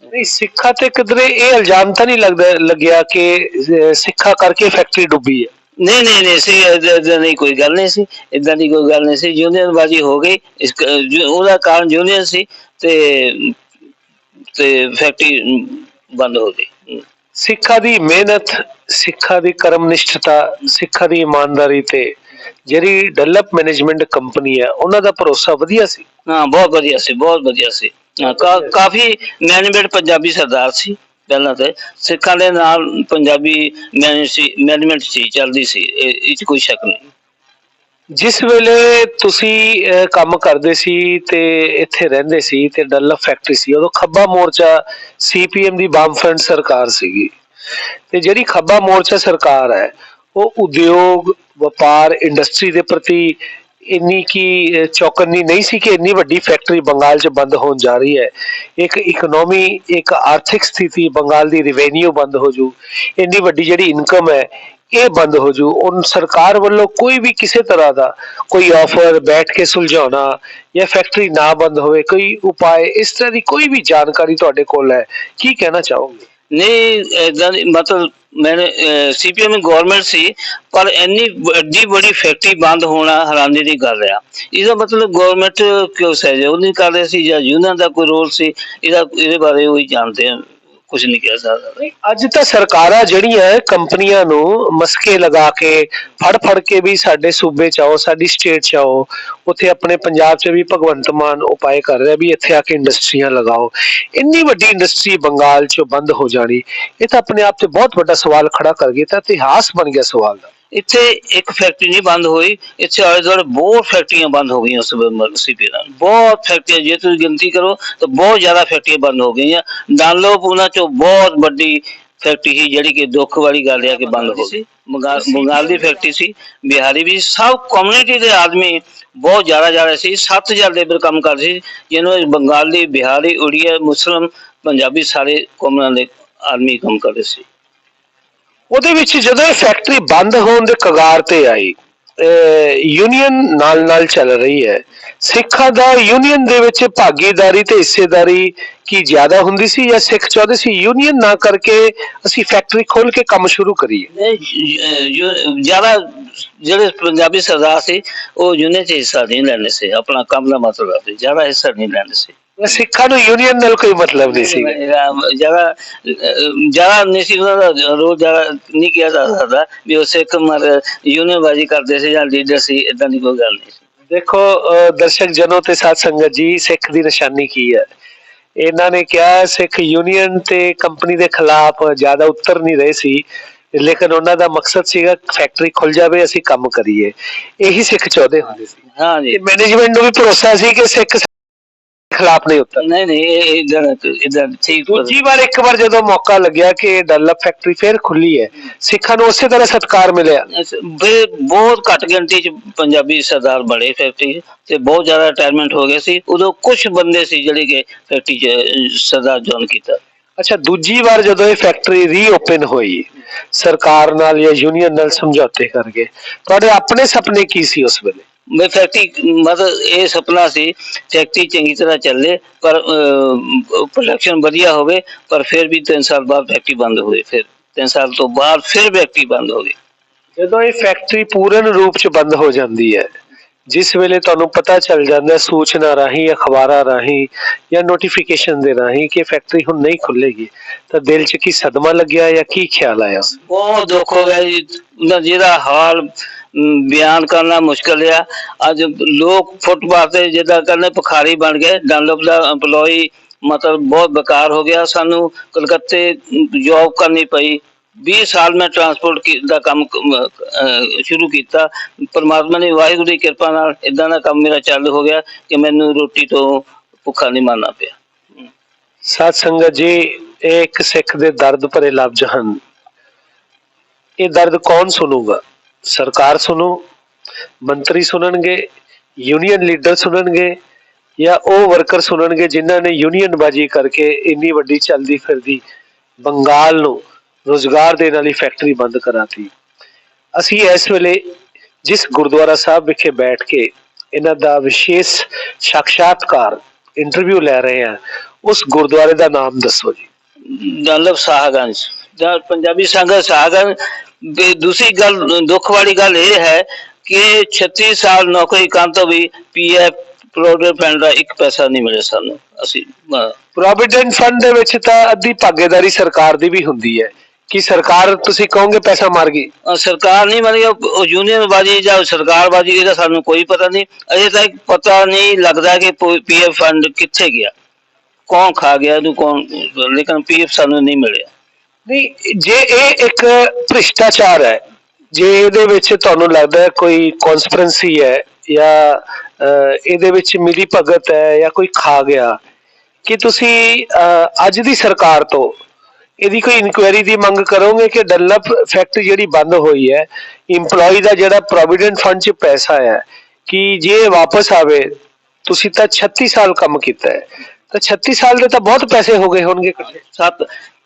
ਨਹੀਂ ਸਿੱਖਾਂ ਤੇ ਕਿਧਰੇ ਇਹ ਇਲਜ਼ਾਮ ਤਾਂ ਨਹੀਂ ਲੱਗਦਾ ਲੱਗਿਆ ਕਿ ਸਿੱਖਾਂ ਕਰਕੇ ਫੈਕਟਰੀ ਡੁੱਬੀ ਹੈ? ਨਹੀਂ ਨਹੀਂ ਨਹੀਂ ਸੀ ਇਦਾਂ ਦੀ ਕੋਈ ਗੱਲ ਨਹੀਂ ਸੀ ਇਦਾਂ ਦੀ ਕੋਈ ਗੱਲ ਨਹੀਂ ਸੀ। ਯੂਨੀਅਨ ਬਾਜੀ ਹੋ ਗਈ ਉਹਦਾ ਕਾਰਨ ਯੂਨੀਅਨ ਸੀ ਤੇ ਤੇ ਫੈਕਟਰੀ ਬੰਦ ਹੋ ਗਈ। ਸਿੱਖਾਂ ਦੀ ਮਿਹਨਤ ਸਿੱਖਾਂ ਦੀ ਕਰਮਨਿਸ਼ਠਤਾ ਸਿੱਖਾਂ ਦੀ ਇਮਾਨਦਾਰੀ ਤੇ ਜਿਹੜੀ ਡਿਵੈਲਪ ਮੈਨੇਜਮੈਂਟ ਕੰਪਨੀ ਹੈ ਉਹਨਾਂ ਦਾ ਭਰੋਸਾ ਵਧੀਆ ਸੀ। ਹਾਂ ਬਹੁਤ ਵਧੀਆ ਸੀ ਬਹੁਤ ਵਧੀਆ ਸੀ। ਕਾਫੀ ਮੈਨੇਜਮੈਂਟ ਪੰਜਾਬੀ ਸਰਦਾਰ ਸੀ ਪਹਿਲਾਂ ਤੇ। ਸਿੱਖਾਂ ਦੇ ਨਾਲ ਪੰਜਾਬੀ ਮੈਨੇਜਮੈਂਟ ਸੀ ਚੱਲਦੀ ਸੀ ਇਹ ਇਹ 'ਚ ਕੋਈ ਸ਼ੱਕ ਨਹੀਂ। ਜਿਸ ਵੇਲੇ ਤੁਸੀਂ ਕੰਮ ਕਰਦੇ ਸੀ ਤੇ ਇੱਥੇ ਰਹਿੰਦੇ ਸੀ ਤੇ ਡੱਲਫ ਫੈਕਟਰੀ ਸੀ ਉਦੋਂ ਖੱਬਾ ਮੋਰਚਾ ਸੀਪੀਐਮ ਦੀ ਬਾਮਫਰੰਟ ਸਰਕਾਰ ਸੀਗੀ। ਤੇ ਜਿਹੜੀ ਖੱਬਾ ਮੋਰਚਾ ਸਰਕਾਰ ਹੈ ਉਹ ਉਦਯੋਗ ਵਪਾਰ ਇੰਡਸਟਰੀ ਦੇ ਪ੍ਰਤੀ ਇੰਨੀ ਕੀ ਅਹ, ਚੌਕੰਨੀ ਨਹੀਂ ਸੀ ਕਿ ਇੰਨੀ ਵੱਡੀ ਫੈਕਟਰੀ ਬੰਗਾਲ 'ਚ ਬੰਦ ਹੋਣ ਜਾ ਰਹੀ ਹੈ। ਇੱਕ ਇਕਨੋਮੀ ਇੱਕ ਆਰਥਿਕ ਸਥਿਤੀ ਬੰਗਾਲ ਦੀ ਰਿਵੈਨਿਊ ਬੰਦ ਹੋ ਜੂ। ਇੰਨੀ ਵੱਡੀ ਜਿਹੜੀ ਇਨਕਮ ਹੈ ਇਹ ਬੰਦ ਹੋ ਜੂ। ਉਹ ਸਰਕਾਰ ਵੱਲੋਂ ਕੋਈ ਵੀ ਕਿਸੇ ਤਰ੍ਹਾਂ ਦਾ ਕੋਈ ਆਫਰ ਬੈਠ ਕੇ ਸੁਲਝਾਉਣਾ ਜਾਂ ਫੈਕਟਰੀ ਨਾ ਬੰਦ ਹੋਵੇ, ਕੋਈ ਉਪਾਅ, ਇਸ ਤਰ੍ਹਾਂ ਦੀ ਕੋਈ ਵੀ ਜਾਣਕਾਰੀ ਤੁਹਾਡੇ ਕੋਲ ਹੈ, ਕੀ ਕਹਿਣਾ ਚਾਹੋਗੇ? ਨਹੀਂ, ਏਦਾਂ ਮਤਲਬ ਮੈंने ਸੀਪੀਐਮ ਗਵਰਨਮੈਂਟ ਸੀ, ਪਰ ਇੰਨੀ ਵੱਡੀ ਵੱਡੀ ਫੈਕਟਰੀ ਬੰਦ ਹੋਣਾ ਹੈਰਾਨੀ ਦੀ ਗੱਲ ਆ। ਇਹਦਾ ਮਤਲਬ ਗਵਰਨਮੈਂਟ ਕਿਉਂ ਸਹਿਯੋਗ ਨਹੀਂ ਕਰ ਰਹੀ ਸੀ ਜਾਂ ਯੂਨੀਅਨ ਦਾ ਕੋਈ ਰੋਲ ਸੀ, ਇਹਦਾ ਇਹਦੇ ਬਾਰੇ ਉਹੀ ਜਾਣਦੇ ਆ। ਕੁਝ ਨਹੀਂ ਕਹਿ ਸਕਦਾ ਅੱਜ ਤਾਂ ਸਰਕਾਰਾਂ ਜਿਹੜੀਆਂ ਕੰਪਨੀਆਂ ਨੂੰ ਮਸਕੇ ਲਗਾ ਕੇ ਫੜ ਫੜ ਕੇ ਵੀ ਸਾਡੇ ਸੂਬੇ ਚ ਆਓ, ਸਾਡੀ ਸਟੇਟ ਚ ਆਓ, ਉੱਥੇ ਆਪਣੇ ਪੰਜਾਬ ਚ ਵੀ ਭਗਵੰਤ ਮਾਨ ਉਪਾਏ ਕਰ ਰਿਹਾ ਵੀ ਇੱਥੇ ਆ ਕੇ ਇੰਡਸਟਰੀਆਂ ਲਗਾਓ। ਇੰਨੀ ਵੱਡੀ ਇੰਡਸਟਰੀ ਬੰਗਾਲ ਚ ਬੰਦ ਹੋ ਜਾਣੀ, ਇਹ ਤਾਂ ਆਪਣੇ ਆਪ ਤੇ ਬਹੁਤ ਵੱਡਾ ਸਵਾਲ ਖੜਾ ਕਰ ਗਿਆ ਤਾਂ ਇਤਿਹਾਸ ਬਣ ਗਿਆ ਸਵਾਲ ਦਾ। ਇੱਥੇ ਇੱਕ ਫੈਕਟਰੀ ਨਹੀਂ ਬੰਦ ਹੋਈ ਇੱਥੇ ਆਲੇ ਦੁਆਲੇ ਬਹੁਤ ਫੈਕਟਰੀਆਂ ਬੰਦ ਹੋ ਗਈਆਂ ਉਸ ਸੀਪੀ ਨਾਲ। ਬਹੁਤ ਫੈਕਟਰੀਆਂ ਜੇ ਤੁਸੀਂ ਗਿਣਤੀ ਕਰੋ ਤਾਂ ਬਹੁਤ ਜ਼ਿਆਦਾ ਫੈਕਟਰੀਆਂ ਬੰਦ ਹੋ ਗਈਆਂ। ਡਾਨਲੋਪ ਉਹਨਾਂ ਚੋਂ ਬਹੁਤ ਵੱਡੀ ਫੈਕਟਰੀ ਸੀ ਜਿਹੜੀ ਕਿ ਦੁੱਖ ਵਾਲੀ ਗੱਲ ਹੈ ਕਿ ਬੰਦ ਹੋ ਗਈ। ਬੰਗਾਲ ਦੀ ਫੈਕਟਰੀ ਸੀ ਬਿਹਾਰੀ ਵੀ ਸਭ ਕਮਿਊਨਿਟੀ ਦੇ ਆਦਮੀ ਬਹੁਤ ਜ਼ਿਆਦਾ ਜ਼ਿਆਦਾ ਸੀ 7000 ਲੇਬਰ ਕੰਮ ਕਰਦੇ ਸੀ ਜਿਹਨਾਂ ਬੰਗਾਲੀ ਬਿਹਾਰੀ ਉੜੀਆ ਮੁਸਲਮ ਪੰਜਾਬੀ ਸਾਰੇ ਕੌਮਾਂ ਦੇ ਆਦਮੀ ਕੰਮ ਕਰਦੇ ਸੀ। ਉਹਦੇ ਵਿੱਚ ਜਦੋਂ ਫੈਕਟਰੀ ਬੰਦ ਹੋਣ ਦੇ ਕਗਾਰ ਤੇ ਆਈ ਯੂਨੀਅਨ ਨਾਲ ਨਾਲ ਚੱਲ ਰਹੀ ਹੈ। ਸਿੱਖਾਂ ਦਾ ਯੂਨੀਅਨ ਦੇ ਵਿੱਚ ਭਾਗੀਦਾਰੀ ਤੇ ਹਿੱਸੇਦਾਰੀ ਕੀ ਜ਼ਿਆਦਾ ਹੁੰਦੀ ਸੀ ਜਾਂ ਸਿੱਖ ਚਾਹੁੰਦੇ ਸੀ? ਯੂਨੀਅਨ ਨਾ ਕਰਕੇ ਅਸੀਂ ਫੈਕਟਰੀ ਖੋਲ ਕੇ ਕੰਮ ਸ਼ੁਰੂ ਕਰੀਏ। ਜ਼ਿਆਦਾ ਜਿਹੜੇ ਪੰਜਾਬੀ ਸਰਦਾਰ ਸੀ, ਉਹ ਯੂਨੀਅਨ ਚ ਹਿੱਸਾ ਨਹੀਂ ਲੈਣੇ ਸੀ। ਆਪਣਾ ਕੰਮ ਦਾ ਮਤਲਬ ਸੀ ਜ਼ਿਆਦਾ ਹਿੱਸਾ ਨਹੀਂ ਲੈਣੇ ਸੀ। ਸਿੱਖਾਂ ਨੂੰ ਯੂਨੀਅਨ ਨਾਲ ਕੋਈ ਮਤਲਬ ਨਹੀਂ ਸੀ ਜ਼ਿਆਦਾ ਜ਼ਿਆਦਾ ਨਹੀਂ ਸੀ ਉਹਨਾਂ ਦਾ ਰੋਲ ਜ਼ਿਆਦਾ ਨਹੀਂ ਕਿਹਾ ਜਾ ਸਕਦਾ ਵੀ ਉਹ ਸਿੱਖ ਮਰ ਯੂਨੀਅਨਬਾਜ਼ੀ ਕਰਦੇ ਸੀ ਜਾਂ ਲੀਡਰ ਸੀ ਇਦਾਂ ਦੀ ਕੋਈ ਗੱਲ ਨਹੀਂ ਸੀ। ਦੇਖੋ ਦਰਸ਼ਕ ਜਨੋ ਤੇ ਸਾਧ ਸੰਗਤ ਜੀ ਸਿੱਖ ਦੀ ਨਿਸ਼ਾਨੀ ਕੀ ਹੈ? ਇਹਨਾਂ ਨੇ ਕਿਹਾ ਸਿੱਖ ਯੂਨੀਅਨ ਤੇ ਕੰਪਨੀ ਦੇ ਖਿਲਾਫ ਜ਼ਿਆਦਾ ਉੱਤਰ ਨਹੀਂ ਰਹੇ ਸੀ ਲੇਕਿਨ ਉਹਨਾਂ ਦਾ ਮਕਸਦ ਸੀਗਾ ਫੈਕਟਰੀ ਖੁੱਲ ਜਾਵੇ ਅਸੀਂ ਕੰਮ ਕਰੀਏ। ਇਹੀ ਸਿੱਖ ਚਾਹੁੰਦੇ ਹੁੰਦੇ ਸੀ। ਹਾਂ ਜੀ। ਮੈਨੇਜਮੈਂਟ ਨੂੰ ਵੀ ਭਰੋਸਾ ਸੀ ਕਿ ਸਿੱਖ ਖਿਲਾਫ ਨਹੀਂ ਉੱਤਰ ਨਹੀਂ ਨਹੀਂ ਇਹ ਇਦਾਂ ਇਦਾਂ ਠੀਕ ਦੂਜੀ ਵਾਰ ਇੱਕ ਵਾਰ ਜਦੋਂ ਮੌਕਾ ਲੱਗਿਆ ਕਿ ਡੱਲਪ ਫੈਕਟਰੀ ਫੇਰ ਖੁੱਲੀ ਹੈ ਸਿੱਖਾਂ ਨੂੰ ਉਸੇ ਤਰ੍ਹਾਂ ਸਤਿਕਾਰ ਮਿਲਿਆ। ਬਹੁਤ ਘੱਟ ਗਿਣਤੀ ਚ ਪੰਜਾਬੀ ਸਰਦਾਰ ਬੜੇ ਫੈਕਟਰੀ ਤੇ ਬਹੁਤ ਜ਼ਿਆਦਾ ਰਿਟਾਇਰਮੈਂਟ ਹੋ ਗਏ ਸੀ। ਉਦੋਂ ਕੁਝ ਬੰਦੇ ਸੀ ਜਿਹੜੇ ਕਿ ਫੈਕਟਰੀ ਚ ਸਰਦਾਰ ਜੁਆਇਨ ਕੀਤਾ। ਅੱਛਾ ਦੂਜੀ ਵਾਰ ਜਦੋਂ ਇਹ ਫੈਕਟਰੀ ਰੀਓਪਨ ਹੋਈ ਸਰਕਾਰ ਨਾਲ ਜਾਂ ਯੂਨੀਅਨ ਨਾਲ ਸਮਝੌਤੇ ਕਰਕੇ ਤੁਹਾਡੇ ਆਪਣੇ ਸੁਪਨੇ ਕੀ ਸੀ ਉਸ ਵੇਲੇ? ਮੈਂ ਫੈਕਟਰੀ ਮਤਲਬ ਇਹ ਸੁਪਨਾ ਸੀ ਫੈਕਟਰੀ ਚੰਗੀ ਤਰ੍ਹਾਂ ਚੱਲੇ ਪਰ ਪ੍ਰੋਡਕਸ਼ਨ ਵਧੀਆ ਹੋਵੇ ਪਰ ਫਿਰ ਵੀ 3 ਸਾਲ ਬਾਅਦ ਫੈਕਟਰੀ ਬੰਦ ਹੋਈ ਫਿਰ। 3 ਸਾਲ ਤੋਂ ਬਾਅਦ ਫਿਰ ਫੈਕਟਰੀ ਬੰਦ ਹੋ ਗਈ। ਜਦੋਂ ਇਹ ਫੈਕਟਰੀ ਪੂਰਨ ਰੂਪ ਚ ਬੰਦ ਹੋ ਜਾਂਦੀ ਹੈ ਜਿਸ ਵੇਲੇ ਤੁਹਾਨੂੰ ਪਤਾ ਚੱਲ ਜਾਂਦਾ ਸੂਚਨਾ ਰਾਹੀਂ ਅਖਬਾਰਾਂ ਰਾਹੀਂ ਜਾਂ ਨੋਟੀਫਿਕੇਸ਼ਨ ਦੇ ਰਾਹੀਂ ਕਿ ਫੈਕਟਰੀ ਹੁਣ ਨਹੀਂ ਖੁੱਲੇਗੀ ਤਾਂ ਦਿਲ 'ਚ ਕੀ ਸਦਮਾ ਲੱਗਿਆ ਜਾਂ ਕੀ ਖਿਆਲ ਆਇਆ? ਬਹੁਤ ਦੁੱਖ ਹੋ ਗਿਆ ਜੀ। ਜਿਹੜਾ ਹਾਲ ਬਿਆਨ ਕਰਨਾ ਮੁਸ਼ਕਲ ਆ। ਅੱਜ ਲੋਕ ਫੁੱਟਪਾਥ ਤੇ ਜਿੱਦਾਂ ਕਰਨੇ ਭਿਖਾਰੀ ਬਣ ਗਏ, ਡਨਲਪ ਦਾ EMPLOYE ਮਤਲਬ ਬਹੁਤ ਬੇਕਾਰ ਹੋ ਗਿਆ। ਸਾਨੂੰ ਕਲਕੱਤੇ ਜੌਬ ਕਰਨੀ ਪਈ। 20 ਸਾਲ ਮੈਂ ਟਰਾਂਸਪੋਰਟ ਦਾ ਕੰਮ ਸ਼ੁਰੂ ਕੀਤਾ। ਪਰਮਾਤਮਾ ਨੇ ਵਾਹਿਗੁਰੂ ਦੀ ਕਿਰਪਾ ਨਾਲ ਇਦਾਂ ਦਾ ਕੰਮ ਮੇਰਾ ਚੱਲ ਹੋ ਗਿਆ ਕਿ ਮੈਨੂੰ ਰੋਟੀ ਤੋਂ ਭੁੱਖਾ ਨਹੀਂ ਮਰਨਾ ਪਿਆ। ਸਾਧ ਸੰਗਤ ਜੀ, ਇਹ ਇੱਕ ਸਿੱਖ ਦੇ ਦਰਦ ਭਰੇ ਲਫ਼ਜ਼ ਹਨ। ਇਹ ਦਰਦ ਕੌਣ ਸੁਣੂਗਾ? ਸਰਕਾਰ ਸੁਣੋ, ਮੰਤਰੀ ਸੁਣਨਗੇ ਯੂਨੀਅਨ ਲੀਡਰ ਸੁਣਨਗੇ, ਜਾਂ ਉਹ ਵਰਕਰ ਸੁਣਨਗੇ ਜਿਨ੍ਹਾਂ ਨੇ ਯੂਨੀਅਨ ਬਾਜੀ ਕਰਕੇ ਇੰਨੀ ਵੱਡੀ ਚੱਲਦੀ ਫਿਰਦੀ ਬੰਗਾਲ ਨੂੰ ਰੋਜ਼ਗਾਰ ਦੇਣ ਵਾਲੀ ਫੈਕਟਰੀ ਬੰਦ ਕਰਾਤੀ। ਅਸੀਂ ਇਸ ਵੇਲੇ ਜਿਸ ਗੁਰਦੁਆਰਾ ਸਾਹਿਬ ਵਿਖੇ ਬੈਠ ਕੇ ਇਹਨਾਂ ਦਾ ਵਿਸ਼ੇਸ਼ ਸਾਖਾਤਕਾਰ ਇੰਟਰਵਿਊ ਲੈ ਰਹੇ ਹਾਂ, ਉਸ ਗੁਰਦੁਆਰੇ ਦਾ ਨਾਮ ਦੱਸੋ ਜੀ। ਡਾਲਬ ਸਾਹਗੰਜ। ਜਾਂ ਪੰਜਾਬੀ ਸੰਗਤ ਤੇ ਦੂਸਰੀ ਗੱਲ ਦੁੱਖ ਵਾਲੀ ਗੱਲ ਇਹ ਹੈ ਕਿ 36 ਸਾਲ ਨੌਕਰੀ ਕਰਨ ਤੋਂ ਵੀ ਪੀਐਫ ਪ੍ਰੋਵੀਡੈਂਟ ਫੰਡ ਦਾ ਇੱਕ ਪੈਸਾ ਨਹੀਂ ਮਿਲਿਆ ਸਾਨੂੰ। ਅਸੀਂ ਪ੍ਰੋਵੀਡੈਂਟ ਫੰਡ ਦੇ ਵਿੱਚ ਤਾਂ ਅੱਧੀ ਭਾਗੀਦਾਰੀ ਸਰਕਾਰ ਦੀ ਵੀ ਹੁੰਦੀ ਹੈ। ਕਿ ਸਰਕਾਰ ਤੁਸੀਂ ਕਹੋਗੇ ਪੈਸਾ ਮਾਰ ਗਈ? ਸਰਕਾਰ ਨਹੀਂ ਉਹ- ਉਹ ਯੂਨੀਅਨ ਬਾਜੀ ਜਾਂ ਸਰਕਾਰ ਬਾਜੀ ਇਹਦਾ ਸਾਨੂੰ ਕੋਈ ਪਤਾ ਨਹੀਂ। ਅਜੇ ਤੱਕ ਪਤਾ ਨਹੀਂ ਲੱਗਦਾ ਕਿ ਪੀਐਫ ਫੰਡ ਕਿੱਥੇ ਗਿਆ। ਕੌਣ ਖਾ ਗਿਆ ਇਹਨੂੰ ਕੌਣ ਲੇਕਿਨ ਪੀਐਫ ਸਾਨੂੰ ਨਹੀਂ ਮਿਲਿਆ। ਨਹੀਂ, ਜੇ ਇਹ ਇੱਕ ਭ੍ਰਿਸ਼ਟਾਚਾਰ ਹੈ, ਜੇ ਇਹਦੇ ਵਿੱਚ ਤੁਹਾਨੂੰ ਲੱਗਦਾ ਕੋਈ ਕਨਸਪੀਰੈਂਸੀ ਹੈ ਜਾਂ ਇਹਦੇ ਵਿੱਚ ਮਿਲੀ ਭਗਤ ਹੈ ਜਾਂ ਕੋਈ ਖਾ ਗਿਆ, ਕਿ ਤੁਸੀਂ ਅੱਜ ਦੀ ਸਰਕਾਰ ਤੋਂ ਇਹਦੀ ਕੋਈ ਇਨਕੁਆਇਰੀ ਦੀ ਮੰਗ ਕਰੋਗੇ ਕਿ ਡੈਵਲਪ ਫੈਕਟਰੀ ਜਿਹੜੀ ਬੰਦ ਹੋਈ ਹੈ EMPLOYE ਦਾ ਜਿਹੜਾ ਪ੍ਰੋਵੀਡੈਂਟ ਫੰਡ 'ਚ ਪੈਸਾ ਹੈ, ਕਿ ਜੇ ਵਾਪਸ ਆਵੇ, ਤੁਸੀਂ ਤਾਂ 36 ਸਾਲ ਕੰਮ ਕੀਤਾ ਹੈ, ਤਾਂ 36 ਸਾਲ ਦੇ ਤਾਂ ਬਹੁਤ ਪੈਸੇ ਹੋ ਗਏ ਹੋਣਗੇ। ਇਕੱਠੇ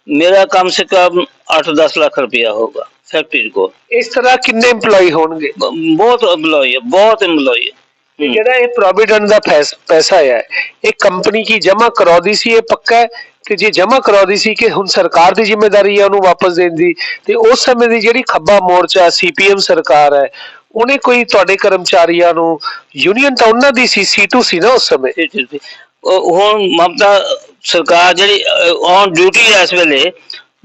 ਸੱਤ ਮੇਰਾ ਕਮ ਸੇ ਕਮ 8-10 ਲੱਖ ਰੁਪਇਆ ਹੋਗਾ ਫੈਕਟਰੀ ਕੋ ਇਸ ਤਰ੍ਹਾਂ ਕਿੰਨੇ EMPLOYE ਹੋਣਗੇ EMPLOYE ਹੈ ਬਹੁਤ EMPLOYE ਹੈ ਹਮ। ਜਿਹੜਾ ਇਹ ਪ੍ਰੋਵੀਡੈਂਟ ਦਾ ਪੈਸਾ ਹੈ ਇਹ ਕੰਪਨੀ ਕੀ ਜਮ੍ਹਾਂ ਕਰਾਉਦੀ ਸੀ ਇਹ ਪੱਕਾ ਹੈ ਕਿ ਜੇ ਜਮ੍ਹਾਂ ਕਰਾਉਦੀ ਸੀ ਕਿ ਹੁਣ ਸਰਕਾਰ ਦੀ ਜ਼ਿੰਮੇਵਾਰੀ ਹੈ ਉਹਨੂੰ ਵਾਪਸ ਦੇਣ ਦੀ ਤੇ ਉਸ ਸਮੇਂ ਦੀ ਜਿਹੜੀ ਖੱਬਾ ਮੋਰਚਾ ਸੀਪੀਐਮ ਸਰਕਾਰ ਹੈ ਉਹਨੇ ਕੋਈ ਤੁਹਾਡੇ ਕਰਮਚਾਰੀਆਂ ਨੂੰ ਯੂਨੀਅਨ ਤਾਂ ਉਹਨਾਂ ਦੀ ਸੀ ਸੀ2 ਸੀ ਨਾ ਉਸ ਸਮੇਂ ਇਹ ਚੀਜ਼ ਵੀ। ਉਹ ਹੁਣ ਮਮਤਾ ਸਰਕਾਰ ਜਿਹੜੀ ਔਨ ਡਿਊਟੀ ਹੈ ਇਸ ਵੇਲੇ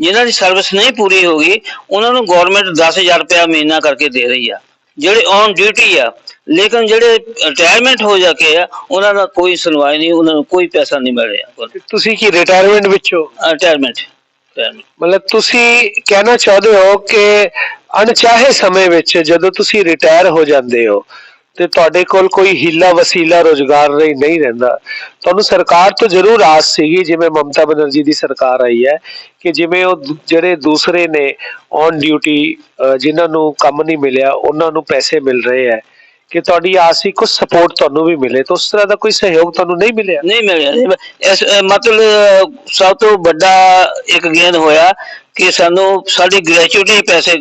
ਜਿਨ੍ਹਾਂ ਦੀ ਸਰਵਿਸ ਨਹੀਂ ਪੂਰੀ ਹੋ ਗਈ ਉਹਨਾਂ ਨੂੰ ਗਵਰਨਮੈਂਟ 10000 ਰੁਪਇਆ ਮਹੀਨਾ ਕਰਕੇ ਦੇ ਰਹੀ ਆ। ਜਿਹੜੇ ਔਨ ਡਿਊਟੀ ਆ ਲੇਕਿਨ ਜਿਹੜੇ ਰਿਟਾਇਰਮੈਂਟ ਹੋ ਜਾ ਕੇ ਆ ਉਹਨਾਂ ਦਾ ਕੋਈ ਸੁਣਵਾਈ ਨਹੀਂ ਉਹਨਾਂ ਨੂੰ ਕੋਈ ਪੈਸਾ ਨਹੀਂ ਮਿਲ ਰਿਹਾ। ਤੁਸੀਂ ਕੀ ਰਿਟਾਇਰਮੈਂਟ ਵਿੱਚੋਂ ਰਿਟਾਇਰਮੈਂਟ ਰਿਟਾਇਰਮੈਂਟ ਮਤਲਬ ਤੁਸੀਂ ਕਹਿਣਾ ਚਾਹੁੰਦੇ ਹੋ ਕਿ ਅਣਚਾਹੇ ਸਮੇਂ ਵਿੱਚ ਜਦੋਂ ਤੁਸੀਂ ਰਿਟਾਇਰ ਹੋ ਜਾਂਦੇ ਹੋ ਤੇ ਤੁਹਾਡੇ ਕੋਲ ਕੋਈ ਹੀਲਾ ਵਸੀਲਾ ਰੋਜ਼ਗਾਰ ਲਈ ਨਹੀਂ ਰਹਿੰਦਾ। ਤੁਹਾਨੂੰ ਸਰਕਾਰ ਤੋਂ ਜ਼ਰੂਰ ਆਸ ਸੀਗੀ, ਜਿਵੇਂ ਮਮਤਾ ਬਨਰਜੀ ਦੀ ਸਰਕਾਰ ਆਈ ਹੈ, ਕਿ ਜਿਵੇਂ ਉਹ ਜਿਹੜੇ ਦੂਸਰੇ ਨੇ ਔਨ ਡਿਊਟੀ ਜਿਨ੍ਹਾਂ ਨੂੰ ਕੰਮ ਨਹੀਂ ਮਿਲਿਆ, ਉਹਨਾਂ ਨੂੰ ਪੈਸੇ ਮਿਲ ਰਹੇ ਹੈ। ਕਿ ਤੁਹਾਡੀ ਆਸ ਸੀ ਕੁਝ ਸਪੋਰਟ ਤੁਹਾਨੂੰ ਵੀ ਮਿਲੇ ਤਾਂ ਉਸ ਤਰ੍ਹਾਂ ਦਾ ਕੋਈ ਸਹਿਯੋਗ ਤੁਹਾਨੂੰ ਨਹੀਂ ਮਿਲਿਆ ਨਹੀਂ ਮਿਲਿਆ ਨਹੀਂ। ਇਸ ਅਹ, ਮਤਲਬ ਸਭ ਤੋਂ ਵੱਡਾ ਇੱਕ ਗੇਨ ਹੋਇਆ ਕਿ ਸਾਨੂੰ ਸਾਡੀ ਗ੍ਰੈਚੁਇਟੀ ਪੈਸੇ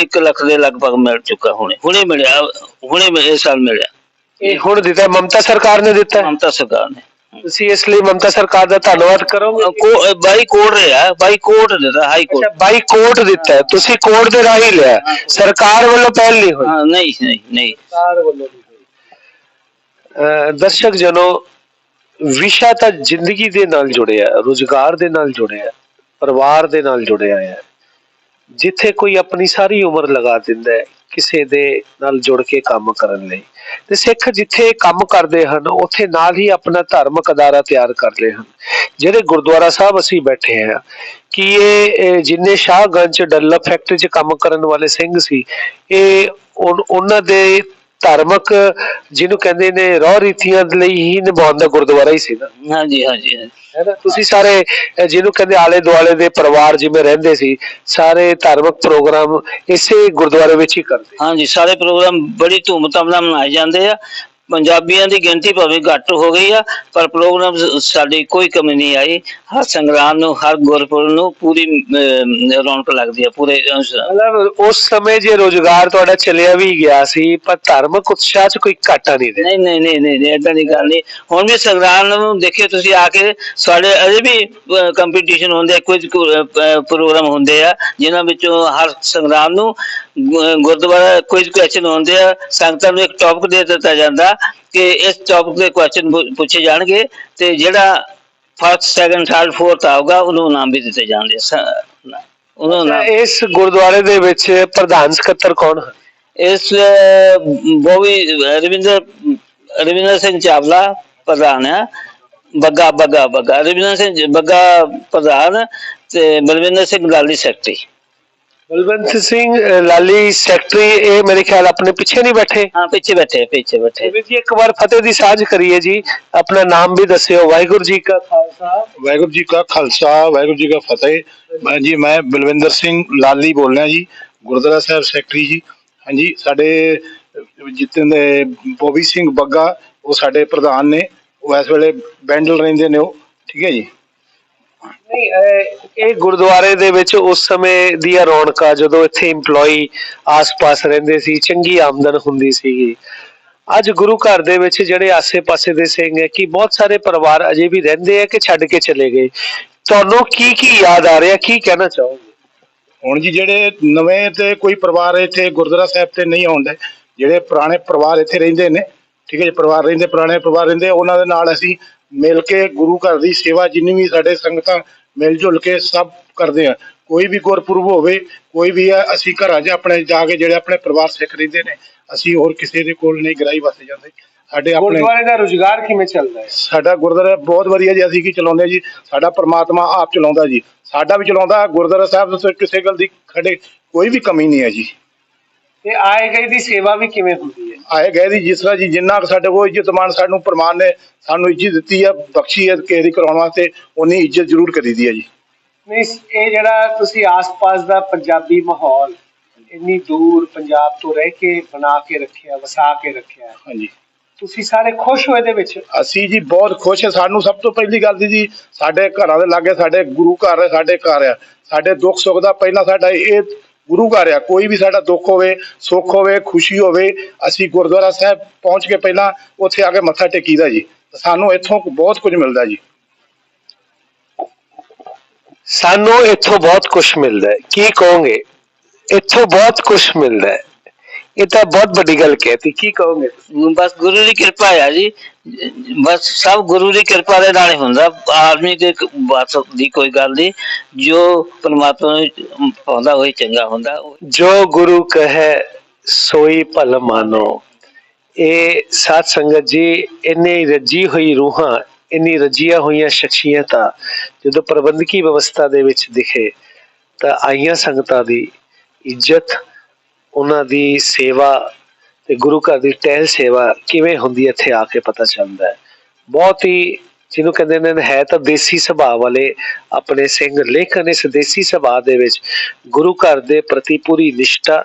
1 ਲੱਖ ਦੇ ਲਗਭਗ ਮਿਲ ਚੁੱਕਾ ਹੁਣੇ ਹੁਣੇ ਮਿਲਿਆ ਹੁਣੇ ਮਿ- ਇਸ ਸਾਲ ਮਿਲਿਆ ਇਹ ਹੁਣ ਦਿੱਤਾ ਹੈ, ਮਮਤਾ ਸਰਕਾਰ ਨੇ ਦਿੱਤਾ ਹੈ। ਮਮਤਾ ਸਰਕਾਰ ਨੇ ਤੁਸੀਂ ਇਸ ਲਈ ਮਮਤਾ ਸਰਕਾਰ ਦਾ ਧੰਨਵਾਦ ਕਰੋਗੇ? ਅਹ, ਕੋ ਅਹ, ਬਾਈ ਕੋਰਟ ਰਿਹਾ ਬਾਈ ਕੋਰਟ ਦਿੱਤਾ ਹਾਈ ਕੋਰਟ। ਬਾਈ ਕੋਰਟ ਦਿੱਤਾ ਹੈ, ਤੁਸੀਂ ਕੋਰਟ ਦੇ ਰਾਹੀਂ ਲਿਆ ਹੈ। ਸਰਕਾਰ ਵੱਲੋਂ ਪਹਿਲ ਨਹੀਂ ਹੋਈ। ਹਾਂ ਨਹੀਂ ਨਹੀਂ ਨਹੀਂ। ਸਰਕਾਰ ਵੱਲੋਂ ਅਹ ਦਰਸ਼ਕ ਜਨੋ ਵਿਸ਼ਾ ਤਾਂ ਜ਼ਿੰਦਗੀ ਦੇ ਨਾਲ ਜੁੜਿਆ ਹੈ, ਰੁਜ਼ਗਾਰ ਦੇ ਨਾਲ ਜੁੜਿਆ ਹੈ, ਪਰਿਵਾਰ ਦੇ ਨਾਲ ਜੁੜਿਆ ਹੈ। ਜਿੱਥੇ ਕੋਈ ਆਪਣੀ ਸਾਰੀ ਉਮਰ ਲਗਾ ਦਿੰਦਾ ਹੈ ਕਿਸੇ ਦੇ ਨਾਲ ਜੁੜ ਕੇ ਕੰਮ ਕਰਨ ਲਈ। ਤੇ ਸਿੱਖ ਜਿੱਥੇ ਕੰਮ ਕਰਦੇ ਹਨ, ਉੱਥੇ ਨਾਲ ਹੀ ਆਪਣਾ ਧਾਰਮਿਕ ਅਦਾਰਾ ਤਿਆਰ ਕਰਦੇ ਹਨ। ਜਿਹੜੇ ਗੁਰਦੁਆਰਾ ਸਾਹਿਬ ਅਸੀਂ ਬੈਠੇ ਹਾਂ, ਕਿ ਇਹ ਜਿੰਨੇ ਸ਼ਾਹਗੰਜ ਡੱਲਪ ਫੈਕਟਰੀ 'ਚ ਕੰਮ ਕਰਨ ਵਾਲੇ ਸਿੰਘ ਸੀ, ਇਹ ਉਹਨਾਂ ਦੇ ਧਾਰਮਿਕ ਜਿਹਨੂੰ ਕਹਿੰਦੇ ਨੇ ਰੋਹ ਰੀਤੀਆਂ ਲਈ ਹੀ ਨਿਭਾਉਣ ਦਾ ਗੁਰਦੁਆਰਾ ਹੀ ਸੀਗਾ ਹਾਂਜੀ ਹਾਂਜੀ। ਤੁਸੀਂ ਸਾਰੇ ਜਿਹਨੂੰ ਕਹਿੰਦੇ ਆਲੇ ਦੁਆਲੇ ਦੇ ਪਰਿਵਾਰ ਜਿਵੇਂ ਰਹਿੰਦੇ ਸੀ, ਸਾਰੇ ਧਾਰਮਿਕ ਪ੍ਰੋਗਰਾਮ ਇਸੇ ਗੁਰਦੁਆਰੇ ਵਿੱਚ ਹੀ ਕਰਦੇ। ਹਾਂਜੀ, ਸਾਰੇ ਪ੍ਰੋਗਰਾਮ ਬੜੀ ਧੂਮਧਾਮ ਨਾਲ ਮਨਾਏ ਜਾਂਦੇ ਆ। ਪੰਜਾਬੀਆਂ ਦੀ ਗਿਣਤੀ ਭਾਵੇਂ ਘੱਟ ਹੋ ਗਈ ਆ, ਪਰ ਪ੍ਰੋਗਰਾਮ ਸਾਡੀ ਕੋਈ ਕਮੀ ਨਹੀਂ ਆਈ। ਹਰ ਸੰਗਰਾਮ ਨੂੰ ਹਰ ਗੁਰਪੁਰਬ ਨੂੰ ਪੂਰੀ ਰੌਣਕ ਲੱਗਦੀ ਆ ਪੂਰੇ ਮਤਲਬ ਉਸ ਸਮੇਂ ਜੇ ਰੋਜ਼ਗਾਰ ਤੁਹਾਡਾ ਚੱਲਿਆ ਵੀ ਗਿਆ ਸੀ ਪਰ ਧਾਰਮਿਕ ਉਤਸ਼ਾਹ 'ਚ ਕੋਈ ਘਾਟਾ ਨਹੀਂ ਰਿਹਾ। ਨਹੀਂ ਨਹੀਂ ਨਹੀਂ ਨਹੀਂ ਨਹੀਂ, ਏਦਾਂ ਦੀ ਗੱਲ ਨਹੀਂ। ਹੁਣ ਵੀ ਸੰਗਰਾਮ ਨੂੰ ਦੇਖਿਓ ਤੁਸੀਂ ਆ ਕੇ ਸਾਡੇ ਅਜੇ ਵੀ ਕੰਪੀਟੀਸ਼ਨ ਹੁੰਦੇ ਆ ਕੁਝ ਪ੍ਰੋਗਰਾਮ ਹੁੰਦੇ ਆ ਜਿਨ੍ਹਾਂ ਵਿੱਚੋਂ ਹਰ ਸੰਗਰਾਮ ਨੂੰ ਗੁਰਦੁਆਰਾ ਕੁਝ ਕੁਐਸਚਨ ਹੁੰਦੇ ਆ ਸੰਗਤਾਂ ਨੂੰ ਇੱਕ ਟੌਪਿਕ ਦੇ ਦਿੱਤਾ ਜਾਂਦਾ ਕਿ ਇਸ ਟੌਪਿਕ ਦੇ ਕੁਐਸਚਨ ਪੁੱਛੇ ਜਾਣਗੇ ਤੇ ਜਿਹੜਾ ਫਸਟ ਸੈਕੰਡ ਥਰਡ ਫੋਰਥ ਆਊਗਾ ਉਹਨੂੰ ਨਾਮ ਵੀ ਦਿੱਤੇ ਜਾਣਗੇ। ਸ- ਉਹਨੂੰ ਨਾਮ ਇਸ ਗੁਰਦੁਆਰੇ ਦੇ ਵਿੱਚ ਪ੍ਰਧਾਨ ਸਕੱਤਰ ਕੌਣ ਹੈ ਇਸ ਬੋਵੀ ਰਵਿੰਦਰ ਰਵਿੰਦਰ ਸਿੰਘ ਚਾਵਲਾ ਪ੍ਰਧਾਨ ਹੈ ਬੱਗਾ ਬੱਗਾ ਬੱਗਾ ਰਵਿੰਦਰ ਸਿੰਘ ਬੱਗਾ ਪ੍ਰਧਾਨ ਤੇ ਬਲਵਿੰਦਰ ਸਿੰਘ ਲਾਲੀ ਸੈਕਟਰੀ। ਬਲਵੰਤ ਸਿੰਘ ਅਹ, ਲਾਲੀ ਸੈਕਟਰੀ ਇਹ ਮੇਰੇ ਖਿਆਲ ਆਪਣੇ ਪਿੱਛੇ ਨਹੀਂ ਬੈਠੇ? ਹਾਂ ਪਿੱਛੇ ਬੈਠੇ ਪਿੱਛੇ ਬੈਠੇ। ਵੀਰ ਜੀ ਇੱਕ ਵਾਰ ਫਤਿਹ ਦੀ ਸਾਂਝ ਕਰੀਏ ਜੀ। ਆਪਣਾ ਨਾਮ ਵੀ ਦੱਸਿਓ। ਵਾਹਿਗੁਰੂ ਜੀ ਕਾ ਖਾਲਸਾ। ਵਾਹਿਗੁਰੂ ਜੀ ਕਾ ਖਾਲਸਾ ਵਾਹਿਗੁਰੂ ਜੀ ਕਾ ਫਤਿਹ। ਮੈਂ ਜੀ ਮੈਂ ਬਲਵਿੰਦਰ ਸਿੰਘ ਲਾਲੀ ਬੋਲ ਰਿਹਾ ਜੀ ਗੁਰਦੁਆਰਾ ਸਾਹਿਬ ਸੈਕਟਰੀ ਜੀ। ਹਾਂਜੀ ਸਾਡੇ ਜਿੱਤਨ ਦੇ ਬੋਬੀ ਸਿੰਘ ਬੱਗਾ ਉਹ ਸਾਡੇ ਪ੍ਰਧਾਨ ਨੇ। ਉਹ ਇਸ ਵੇਲੇ ਬੈਂਡਲ ਰਹਿੰਦੇ ਨੇ ਉਹ। ਠੀਕ ਹੈ ਜੀ? ਨਹੀਂ ਇਹ- ਗੁਰਦੁਆਰੇ ਦੇ ਵਿੱਚ ਉਸ ਸਮੇਂ ਦੀਆਂ ਰੌਣਕਾਂ ਜਦੋਂ ਇੱਥੇ EMPLOYE ਆਸ-ਪਾਸ ਰਹਿੰਦੇ ਸੀ, ਚੰਗੀ ਆਮਦਨ ਹੁੰਦੀ ਸੀਗੀ। ਅੱਜ ਗੁਰੂ ਘਰ ਦੇ ਵਿੱਚ ਜਿਹੜੇ ਆਸੇ-ਪਾਸੇ ਦੇ ਸਿੰਘ ਹੈ ਕਿ ਬਹੁਤ ਸਾਰੇ ਪਰਿਵਾਰ ਅਜੇ ਵੀ ਰਹਿੰਦੇ ਆ ਕਿ ਛੱਡ ਕੇ ਚਲੇ ਗਏ। ਤੁਹਾਨੂੰ ਕੀ ਕੀ ਯਾਦ ਆ ਰਿਹਾ, ਕੀ ਕਹਿਣਾ ਚਾਹੋਗੇ? ਹੁਣ ਜੀ ਜਿਹੜੇ ਨਵੇਂ ਤੇ ਕੋਈ ਪਰਿਵਾਰ ਇੱਥੇ ਗੁਰਦੁਆਰਾ ਸਾਹਿਬ ਤੇ ਨਹੀਂ ਆਉਂਦੇ, ਜਿਹੜੇ ਪੁਰਾਣੇ ਪਰਿਵਾਰ ਇੱਥੇ ਰਹਿੰਦੇ ਨੇ, ਠੀਕ ਹੈ ਜੀ, ਪਰਿਵਾਰ ਰਹਿੰਦੇ, ਪੁਰਾਣੇ ਪਰਿਵਾਰ ਰਹਿੰਦੇ, ਉਹਨਾਂ ਦੇ ਨਾਲ ਅਸੀਂ ਮਿਲ ਕੇ ਗੁਰੂ ਘਰ ਦੀ ਸੇਵਾ ਜਿੰਨੀ ਵੀ ਸਾਡੇ ਸੰਗਤਾਂ ਮਿਲ ਜੁਲ ਕੇ ਸਭ ਕਰਦੇ ਆ। ਕੋਈ ਵੀ ਗੁਰਪੁਰਬ ਹੋਵੇ ਕੋਈ ਵੀ ਹੈ ਅਸੀਂ ਘਰਾਂ 'ਚ ਆਪਣੇ ਜਾ ਕੇ ਜਿਹੜੇ ਆਪਣੇ ਪਰਿਵਾਰ ਸਿੱਖ ਰਹਿੰਦੇ ਨੇ ਅਸੀਂ ਹੋਰ ਕਿਸੇ ਦੇ ਕੋਲ ਨਹੀਂ ਗਰਾਈ ਵਾਸਤੇ ਜਾਂਦੇ। ਸਾਡੇ ਆਪਣੇ ਗੁਰਦੁਆਰੇ ਦਾ ਰੁਜ਼ਗਾਰ ਕਿਵੇਂ ਚੱਲਦਾ ਹੈ? ਸਾਡਾ ਗੁਰਦੁਆਰਾ ਬਹੁਤ ਵਧੀਆ ਜੀ ਅਸੀਂ ਕੀ ਚਲਾਉਂਦੇ ਜੀ? ਸਾਡਾ ਪ੍ਰਮਾਤਮਾ ਆਪ ਚਲਾਉਂਦਾ ਜੀ। ਸਾਡਾ ਵੀ ਚਲਾਉਂਦਾ ਗੁਰਦੁਆਰਾ ਸਾਹਿਬ ਤੋਂ ਕਿਸੇ ਗੱਲ ਦੀ ਖੜੇ ਕੋਈ ਵੀ ਕਮੀ ਨਹੀਂ ਹੈ ਜੀ। ਤੇ ਆਏ ਗਏ ਦੀ ਸੇਵਾ ਵੀ ਕਿਵੇਂ ਹੁੰਦੀ ਹੈ? ਆਏ ਗਏ ਦੀ ਜਿਸ ਤਰ੍ਹਾਂ ਜੀ ਜਿੰਨਾ ਕੁ ਸਾਡੇ ਕੋਲ ਇੱਜ਼ਤ ਮਾਨ ਸਾਨੂੰ ਪ੍ਰਮਾਨ ਨੇ ਸਾਨੂੰ ਇੱਜ਼ਤ ਦਿੱਤੀ ਆ ਬਖਸ਼ੀ ਹੈ ਕਿਸੇ ਦੀ ਕਰਾਉਣ ਵਾਸਤੇ ਉਨੀ ਇੱਜ਼ਤ ਜ਼ਰੂਰ ਕਰੀਦੀ ਹੈ ਜੀ। ਨਹੀਂ ਇਹ ਜਿਹੜਾ ਤੁਸੀਂ ਆਸ-ਪਾਸ ਦਾ ਪੰਜਾਬੀ ਮਾਹੌਲ ਇੰਨੀ ਦੂਰ ਪੰਜਾਬ ਤੋਂ ਰਹਿ ਕੇ ਬਣਾ ਕੇ ਰੱਖਿਆ ਵਸਾ ਕੇ ਰੱਖਿਆ ਹਾਂਜੀ। ਤੁਸੀਂ ਸਾਰੇ ਖੁਸ਼ ਹੋ ਇਹਦੇ ਵਿੱਚ? ਅਸੀਂ ਜੀ ਬਹੁਤ ਖੁਸ਼ ਹਾਂ। ਸਾਨੂੰ ਸਭ ਤੋਂ ਪਹਿਲੀ ਗੱਲ ਦੀ ਜੀ ਸਾਡੇ ਘਰਾਂ ਦੇ ਲਾਗੇ ਸਾਡੇ ਗੁਰੂ ਘਰ ਹੈ ਸਾਡੇ ਘਰ ਆ। ਸਾਡੇ ਦੁੱਖ ਸੁੱਖ ਦਾ ਪਹਿਲਾਂ ਸਾਡਾ ਇਹ ਗੁਰੂ ਘਰ ਆ। ਕੋਈ ਵੀ ਸਾਡਾ ਦੁੱਖ ਹੋਵੇ, ਸੁੱਖ ਹੋਵੇ, ਖੁਸ਼ੀ ਹੋਵੇ, ਅਸੀਂ ਗੁਰਦੁਆਰਾ ਸਾਹਿਬ ਪਹੁੰਚ ਕੇ ਪਹਿਲਾਂ ਉੱਥੇ ਆ ਕੇ ਮੱਥਾ ਟੇਕੀਦਾ ਜੀ। ਸਾਨੂੰ ਇੱਥੋਂ ਬਹੁਤ ਕੁਝ ਮਿਲਦਾ ਜੀ। ਸਾਨੂੰ ਇੱਥੋਂ ਬਹੁਤ ਕੁਝ ਮਿਲਦਾ ਕੀ ਕਹੋਗੇ? ਇੱਥੋਂ ਬਹੁਤ ਕੁਝ ਮਿਲਦਾ ਹੈ। ਇਹ ਤਾਂ ਬਹੁਤ ਵੱਡੀ ਗੱਲ ਕਹਿਤੀ ਕੀ ਕਹੋਗੇ? ਬਸ ਗੁਰੂ ਦੀ ਕਿਰਪਾ ਹੈ ਜੀ। ਬਸ ਸਭ ਗੁਰੂ ਦੀ ਕਿਰਪਾ ਦੇ ਨਾਲ ਹੀ ਹੁੰਦਾ। ਆਦਮੀ ਦੇ ਬਸ ਦੀ ਕੋਈ ਗੱਲ ਨਹੀਂ। ਜੋ ਪਰਮਾਤਮਾ ਨੂੰ ਪਾਉਂਦਾ ਹੋਈ ਚੰਗਾ ਹੁੰਦਾ। ਜੋ ਗੁਰੂ ਕਹੈ ਸੋਈ ਭਲ ਮਾਨੋ। ਇਹ ਸਾਧ ਸੰਗਤ ਜੀ ਇੰਨੇ ਰੱਜੀ ਹੋਈ ਰੂਹਾਂ ਇੰਨੀ ਰੱਜੀਆਂ ਹੋਈਆਂ ਸ਼ਖਸੀਅਤਾਂ ਜਦੋਂ ਪ੍ਰਬੰਧਕੀ ਵਿਵਸਥਾ ਦੇ ਵਿੱਚ ਦਿਖੇ ਤਾਂ ਆਈਆਂ ਸੰਗਤਾਂ ਦੀ ਇੱਜ਼ਤ ਉਹਨਾਂ ਦੀ ਸੇਵਾ ਤੇ ਗੁਰੂ ਘਰ ਦੀ ਟਹਿਲ ਸੇਵਾ ਕਿਵੇਂ ਹੁੰਦੀ ਹੈ ਇੱਥੇ ਆ ਕੇ ਪਤਾ ਚੱਲਦਾ ਹੈ। ਬਹੁਤ ਹੀ ਜਿਹਨੂੰ ਕਹਿੰਦੇ ਨੇ ਹੈ ਤਾਂ ਦੇਸੀ ਸੁਭਾਅ ਵਾਲੇ ਆਪਣੇ ਸਿੰਘ, ਲੇਕਿਨ ਇਸ ਦੇਸੀ ਸੁਭਾਅ ਦੇ ਵਿੱਚ ਗੁਰੂ ਘਰ ਦੇ ਪ੍ਰਤੀ ਪੂਰੀ ਨਿਸ਼ਠਾ,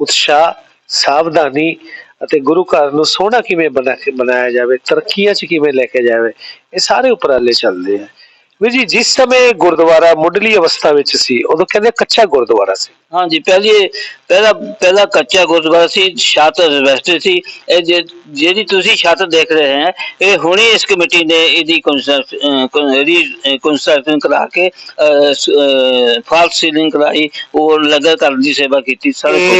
ਉਤਸ਼ਾਹ, ਸਾਵਧਾਨੀ ਅਤੇ ਗੁਰੂ ਘਰ ਨੂੰ ਸੋਹਣਾ ਕਿਵੇਂ ਬਣਾ ਕੇ ਬਣਾਇਆ ਜਾਵੇ, ਤਰੱਕੀਆਂ 'ਚ ਕਿਵੇਂ ਲੈ ਕੇ ਜਾਵੇ, ਇਹ ਸਾਰੇ ਉਪਰਾਲੇ ਚੱਲਦੇ ਆ। ਵੀ ਜੀ ਜਿਸ ਸਮੇਂ ਗੁਰਦੁਆਰਾ ਮੁੱਢਲੀ ਅਵਸਥਾ ਵਿੱਚ ਸੀ ਉਦੋਂ ਕਹਿੰਦੇ ਕੱਚਾ ਗੁਰਦੁਆਰਾ ਸੀ। ਹਾਂਜੀ ਪਹਿਲੀ ਪਹਿਲਾ ਪਹਿਲਾ ਕੱਚਾ ਗੁਰਦੁਆਰਾ ਸੀ ਛੱਤ ਰਵੈਸਟ ਸੀ। ਇਹ ਜਿਹੜੀ ਤੁਸੀਂ ਛੱਤ ਦੇਖ ਰਹੇ ਹੈ ਇਹ ਹੁਣੇ ਇਸ ਕਮੇਟੀ ਨੇ ਇਹਦੀ ਕੰਸਟਰਕਸ਼ਨ ਕਰਾ ਕੇ ਫਾਲਸ ਸੀਲਿੰਗ ਕਰਾਈ ਉਹ ਲਗਾ ਘਰ ਦੀ ਸੇਵਾ ਕੀਤੀ ਸਾਰਾ ਕੁਝ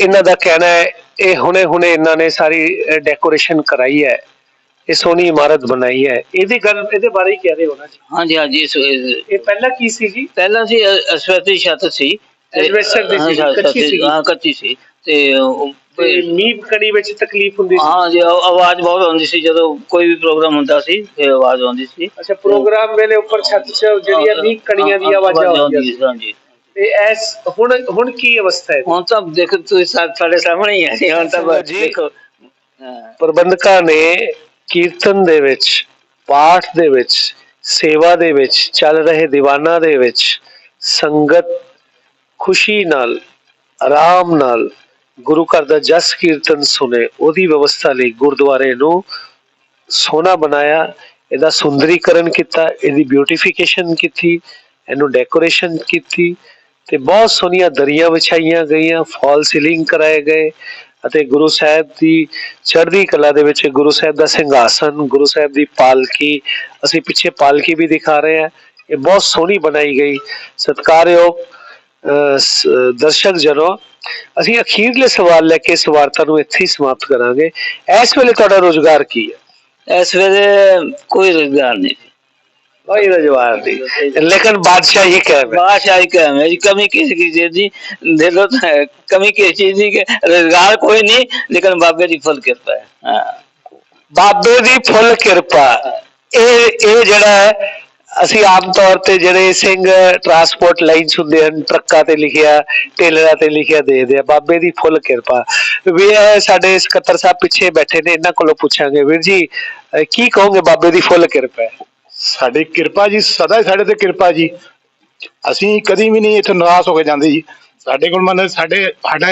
ਇਹਨਾਂ ਦਾ ਕਹਿਣਾ ਹੈ ਇਹ ਹੁਣੇ ਹੁਣੇ ਇਹਨਾਂ ਨੇ ਸਾਰੀ ਡੈਕੋਰੇਸ਼ਨ ਕਰਾਈ ਹੈ। ਇਹ ਸੋਹਣੀ ਇਮਾਰਤ ਬਣਾਈ ਹੈ। ਇਹਦੀ ਗੱਲ ਇਹਦੇ ਬਾਰੇ ਹੀ ਕਹਿ ਰਹੇ ਹੋ ਨਾ ਜੀ। ਹਾਂਜੀ ਹਾਂਜੀ ਇਸ- ਇਸ- ਇਹ ਪਹਿਲਾਂ ਕੀ ਸੀ ਜੀ? ਪਹਿਲਾਂ ਸੀ ਅਸਵਤੀ ਛੱਤ ਸੀ। ਤੇ- Asbestos ਦੀ ਸੀ, ਹਾਂ, ਛੱਤ ਕੱਚੀ ਸੀਗੀ। ਹਾਂ ਕੱਚੀ ਸੀ। ਤੇ ਉਹ- ਤੇ ਮੀਂਹ ਕਣੀ ਵਿੱਚ ਤਕਲੀਫ ਹੁੰਦੀ ਸੀ? ਹਾਂ ਜੀ ਆਵਾ- ਆਵਾਜ਼ ਬਹੁਤ ਆਉਂਦੀ ਸੀ। ਜਦੋਂ ਕੋਈ ਵੀ ਪ੍ਰੋਗਰਾਮ ਹੁੰਦਾ ਸੀ ਫਿਰ ਆਵਾਜ਼ ਆਉਂਦੀ ਸੀ। ਅੱਛਾ ਪ੍ਰੋਗਰਾਮ ਵੇਲੇ ਉੱਪਰ ਛੱਤ 'ਚ ਜਿਹੜੀਆਂ ਮੀਂਹ ਕਣੀਆਂ ਦੀਆਂ ਆਵਾਜ਼ਾਂ ਆਉਂਦੀਆਂ ਸੀ ਸੀ ਹਾਂਜੀ। ਤੇ ਐਸ ਹੁਣ ਹੁਣ ਕੀ ਅਵਸਥਾ ਹੈ? ਹੁਣ ਤਾਂ ਦੇਖੋ ਤੁਸੀਂ ਸਾ- ਸਾਡੇ ਸਾਹਮਣੇ ਹੀ ਹੈ ਜੀ, ਹੁਣ ਤਾਂ ਬਸ ਜੀ। ਦੇਖੋ। ਹਾਂ। ਪ੍ਰਬੰਧਕਾਂ ਨੇ ਕੀਰਤਨ ਦੇ ਵਿੱਚ, ਪਾਠ ਦੇ ਵਿੱਚ, ਸੇਵਾ ਦੇ ਵਿੱਚ, ਚੱਲ ਰਹੇ ਦੀਵਾਨਾਂ ਦੇ ਵਿੱਚ, ਸੰਗਤ ਖੁਸ਼ੀ ਨਾਲ, ਆਰਾਮ ਨਾਲ ਗੁਰੂ ਘਰ ਦਾ ਜਸ ਕੀਰਤਨ ਸੁਣੇ ਉਹਦੀ ਵਿਵਸਥਾ ਲਈ ਗੁਰਦੁਆਰੇ ਨੂੰ ਸੋਹਣਾ ਬਣਾਇਆ, ਇਹਦਾ ਸੁੰਦਰੀਕਰਨ ਕੀਤਾ, ਇਹਦੀ ਬਿਊਟੀਫਿਕੇਸ਼ਨ ਕੀਤੀ, ਇਹਨੂੰ ਡੈਕੋਰੇਸ਼ਨ ਕੀਤੀ ਤੇ ਬਹੁਤ ਸੋਹਣੀਆਂ ਦਰੀਆਂ ਵਿਛਾਈਆਂ ਗਈਆਂ, ਫਾਲ ਸੀਲਿੰਗ ਕਰਾਏ ਗਏ ਅਤੇ ਗੁਰੂ ਸਾਹਿਬ ਦੀ ਚੜ੍ਹਦੀ ਕਲਾ ਦੇ ਵਿੱਚ ਗੁਰੂ ਸਾਹਿਬ ਦਾ ਸਿੰਘਾਸਨ ਗੁਰੂ ਸਾਹਿਬ ਦੀ ਪਾਲਕੀ ਅਸੀਂ ਪਿੱਛੇ ਪਾਲਕੀ ਵੀ ਦਿਖਾ ਰਹੇ ਹਾਂ। ਇਹ ਬਹੁਤ ਸੋਹਣੀ ਬਣਾਈ ਗਈ। ਸਤਿਕਾਰਯੋਗ ਅਹ, ਸ- ਦਰਸ਼ਕ ਜਨੋ ਅਸੀਂ ਅਖੀਰਲੇ ਸਵਾਲ ਲੈ ਕੇ ਇਸ ਵਾਰਤਾ ਨੂੰ ਇੱਥੇ ਹੀ ਸਮਾਪਤ ਕਰਾਂਗੇ। ਇਸ ਵੇਲੇ ਤੁਹਾਡਾ ਰੋਜ਼ਗਾਰ ਕੀ ਹੈ? ਇਸ ਵੇਲੇ ਕੋਈ ਰੁਜ਼ਗਾਰ ਨਹੀਂ। ਕੋਈ ਰੋਜ਼ਗਾਰ ਨਹੀਂ ਲੇਕਿਨ ਬਾਦਸ਼ਾਹੀ ਕਹਿ बादशाही का है मेरी कमी किसी की चीज नहीं दे लो तो है, कमी किसी चीज नहीं के रोजगार कोई नहीं लेकिन बाबे की फुल कृपा है हाँ ਬਾਬੇ ਦੀ ਫੁੱਲ ਕਿਰਪਾ ਇਹ ਇਹ ਜਿਹੜਾ ਹੈ ਅਸੀਂ ਆਮ ਤੌਰ ਤੇ ਜਿਹੜੇ ਸਿੰਘ ਟਰਾਂਸਪੋਰਟ ਲਾਈਨਸ ਹੁੰਦੇ ਹਨ ਟਰੱਕਾਂ ਤੇ ਲਿਖਿਆ ਟੇਲਰਾਂ ਤੇ ਲਿਖਿਆ ਦੇਖਦੇ ਆ ਬਾਬੇ ਦੀ ਫੁੱਲ ਕਿਰਪਾ ਵੀ ਇਹ ਸਾਡੇ ਸਕੱਤਰ ਸਾਹਿਬ ਪਿੱਛੇ ਬੈਠੇ ਨੇ ਇਹਨਾਂ ਕੋਲੋਂ ਪੁੱਛਾਂਗੇ ਵੀਰ ਜੀ ਅਹ ਕੀ ਕਹੋਗੇ ਬਾਬੇ ਦੀ ਫੁੱਲ ਕਿਰਪਾ ਹੈ ਸਾਡੀ ਕਿਰਪਾ ਜੀ, ਸਦਾ ਹੀ ਸਾਡੇ ਤੇ ਕਿਰਪਾ ਜੀ। ਅਸੀਂ ਕਦੀ ਵੀ ਨਹੀਂ ਇੱਥੇ ਨਿਰਾਸ਼ ਹੋ ਕੇ ਜਾਂਦੇ ਜੀ। ਸਾਡੇ ਕੋਲ ਮਨ ਸਾਡੇ, ਸਾਡਾ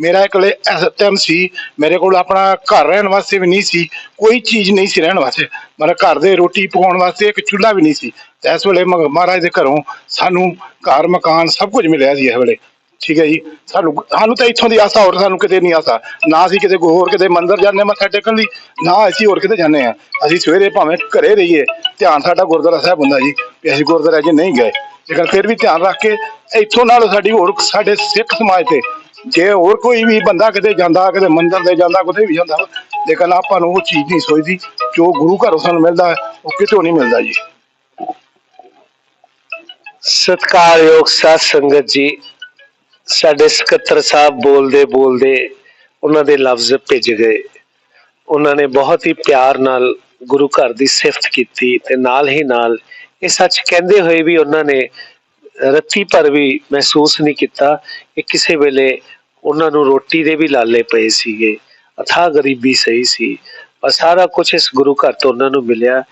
ਮੇਰਾ ਇਕਲੇ ਇਸ ਸੀ, ਮੇਰੇ ਕੋਲ ਆਪਣਾ ਘਰ ਰਹਿਣ ਵਾਸਤੇ ਵੀ ਨਹੀਂ ਸੀ, ਕੋਈ ਚੀਜ਼ ਨਹੀਂ ਸੀ ਰਹਿਣ ਵਾਸਤੇ। ਮਤਲਬ ਘਰ ਦੇ ਰੋਟੀ ਪਕਾਉਣ ਵਾਸਤੇ ਇੱਕ ਚੁੱਲ੍ਹਾ ਵੀ ਨਹੀਂ ਸੀ। ਤੇ ਇਸ ਵੇਲੇ ਮਹਾਰਾਜ ਦੇ ਘਰੋਂ ਸਾਨੂੰ ਘਰ, ਮਕਾਨ ਸਭ ਕੁਝ ਮਿਲਿਆ ਸੀ ਇਸ ਵੇਲੇ। ਠੀਕ ਹੈ ਜੀ। ਸਾਨੂੰ ਸਾਨੂੰ ਤਾਂ ਇੱਥੋਂ ਦੀ ਆਸਾ, ਹੋਰ ਸਾਨੂੰ ਕਿਤੇ ਨਹੀਂ ਆਸਾ। ਨਾ ਅਸੀਂ ਕਿਤੇ ਹੋਰ ਕਿਤੇ ਮੰਦਿਰ ਜਾਂਦੇ, ਮੱਥਾ ਟੇਕਣ ਲਈ। ਨਾ ਅਸੀਂ ਹੋਰ ਕਿਤੇ ਜਾਂਦੇ ਆ ਅਸੀਂ ਸਵੇਰੇ ਭਾਵੇਂ ਘਰੇ ਰਹੀਏ। ਧਿਆਨ ਸਾਡਾ ਗੁਰਦੁਆਰਾ ਸਾਹਿਬ ਹੁੰਦਾ ਜੀ। ਵੀ ਅਸੀਂ ਗੁਰਦੁਆਰੇ 'ਚ ਨਹੀਂ ਗਏ। ਲੇਕਿਨ ਫਿਰ ਵੀ ਧਿਆਨ ਰੱਖ ਕੇ ਇੱਥੋਂ ਨਾਲ ਸਾਡੀ ਹੋਰ ਸਾਡੇ ਸਿੱਖ ਸਮਾਜ ਤੇ ਜੇ ਹੋਰ ਕੋਈ ਵੀ ਬੰਦਾ ਕਿਤੇ ਜਾਂਦਾ, ਕਿਤੇ ਮੰਦਿਰ ਦੇ ਜਾਂਦਾ, ਕਿਤੇ ਵੀ ਜਾਂਦਾ, ਲੇਕਿਨ ਆਪਾਂ ਨੂੰ ਉਹ ਚੀਜ਼ ਨਹੀਂ ਸੋਚਦੀ। ਜੋ ਗੁਰੂ ਘਰੋਂ ਸਾਨੂੰ ਮਿਲਦਾ ਉਹ ਕਿਤੋਂ ਨਹੀਂ ਮਿਲਦਾ ਜੀ। ਸਤਿਕਾਰਯੋਗ ਸਾਧ ਸੰਗਤ ਜੀ ਸਾਡੇ ਸਕੱਤਰ ਸਾਹਿਬ ਬੋਲਦੇ ਬੋਲਦੇ ਉਹਨਾਂ ਦੇ ਲਫ਼ਜ਼ ਭਿੱਜ ਗਏ। ਉਹਨਾਂ ਨੇ ਬਹੁਤ ਹੀ ਪਿਆਰ ਨਾਲ ਗੁਰੂ ਘਰ ਦੀ ਸਿਫਤ ਕੀਤੀ ਤੇ ਨਾਲ ਹੀ ਨਾਲ ਇਹ ਸੱਚ ਕਹਿੰਦੇ ਹੋਏ ਵੀ ਉਹਨਾਂ ਨੇ ਰੱਤੀ ਭਰ ਵੀ ਮਹਿਸੂਸ ਨਹੀਂ ਕੀਤਾ ਕਿ ਕਿਸੇ ਵੇਲੇ ਉਹਨਾਂ ਨੂੰ ਰੋਟੀ ਦੇ ਵੀ ਲਾਲੇ ਪਏ ਸੀਗੇ, ਅਥਾਹ ਗਰੀਬੀ ਸਹੀ ਸੀ। ਪਰ ਸਾਰਾ ਕੁਝ ਇਸ ਗੁਰੂ ਘਰ ਤੋਂ ਉਹਨਾਂ ਨੂੰ ਮਿਲਿਆ।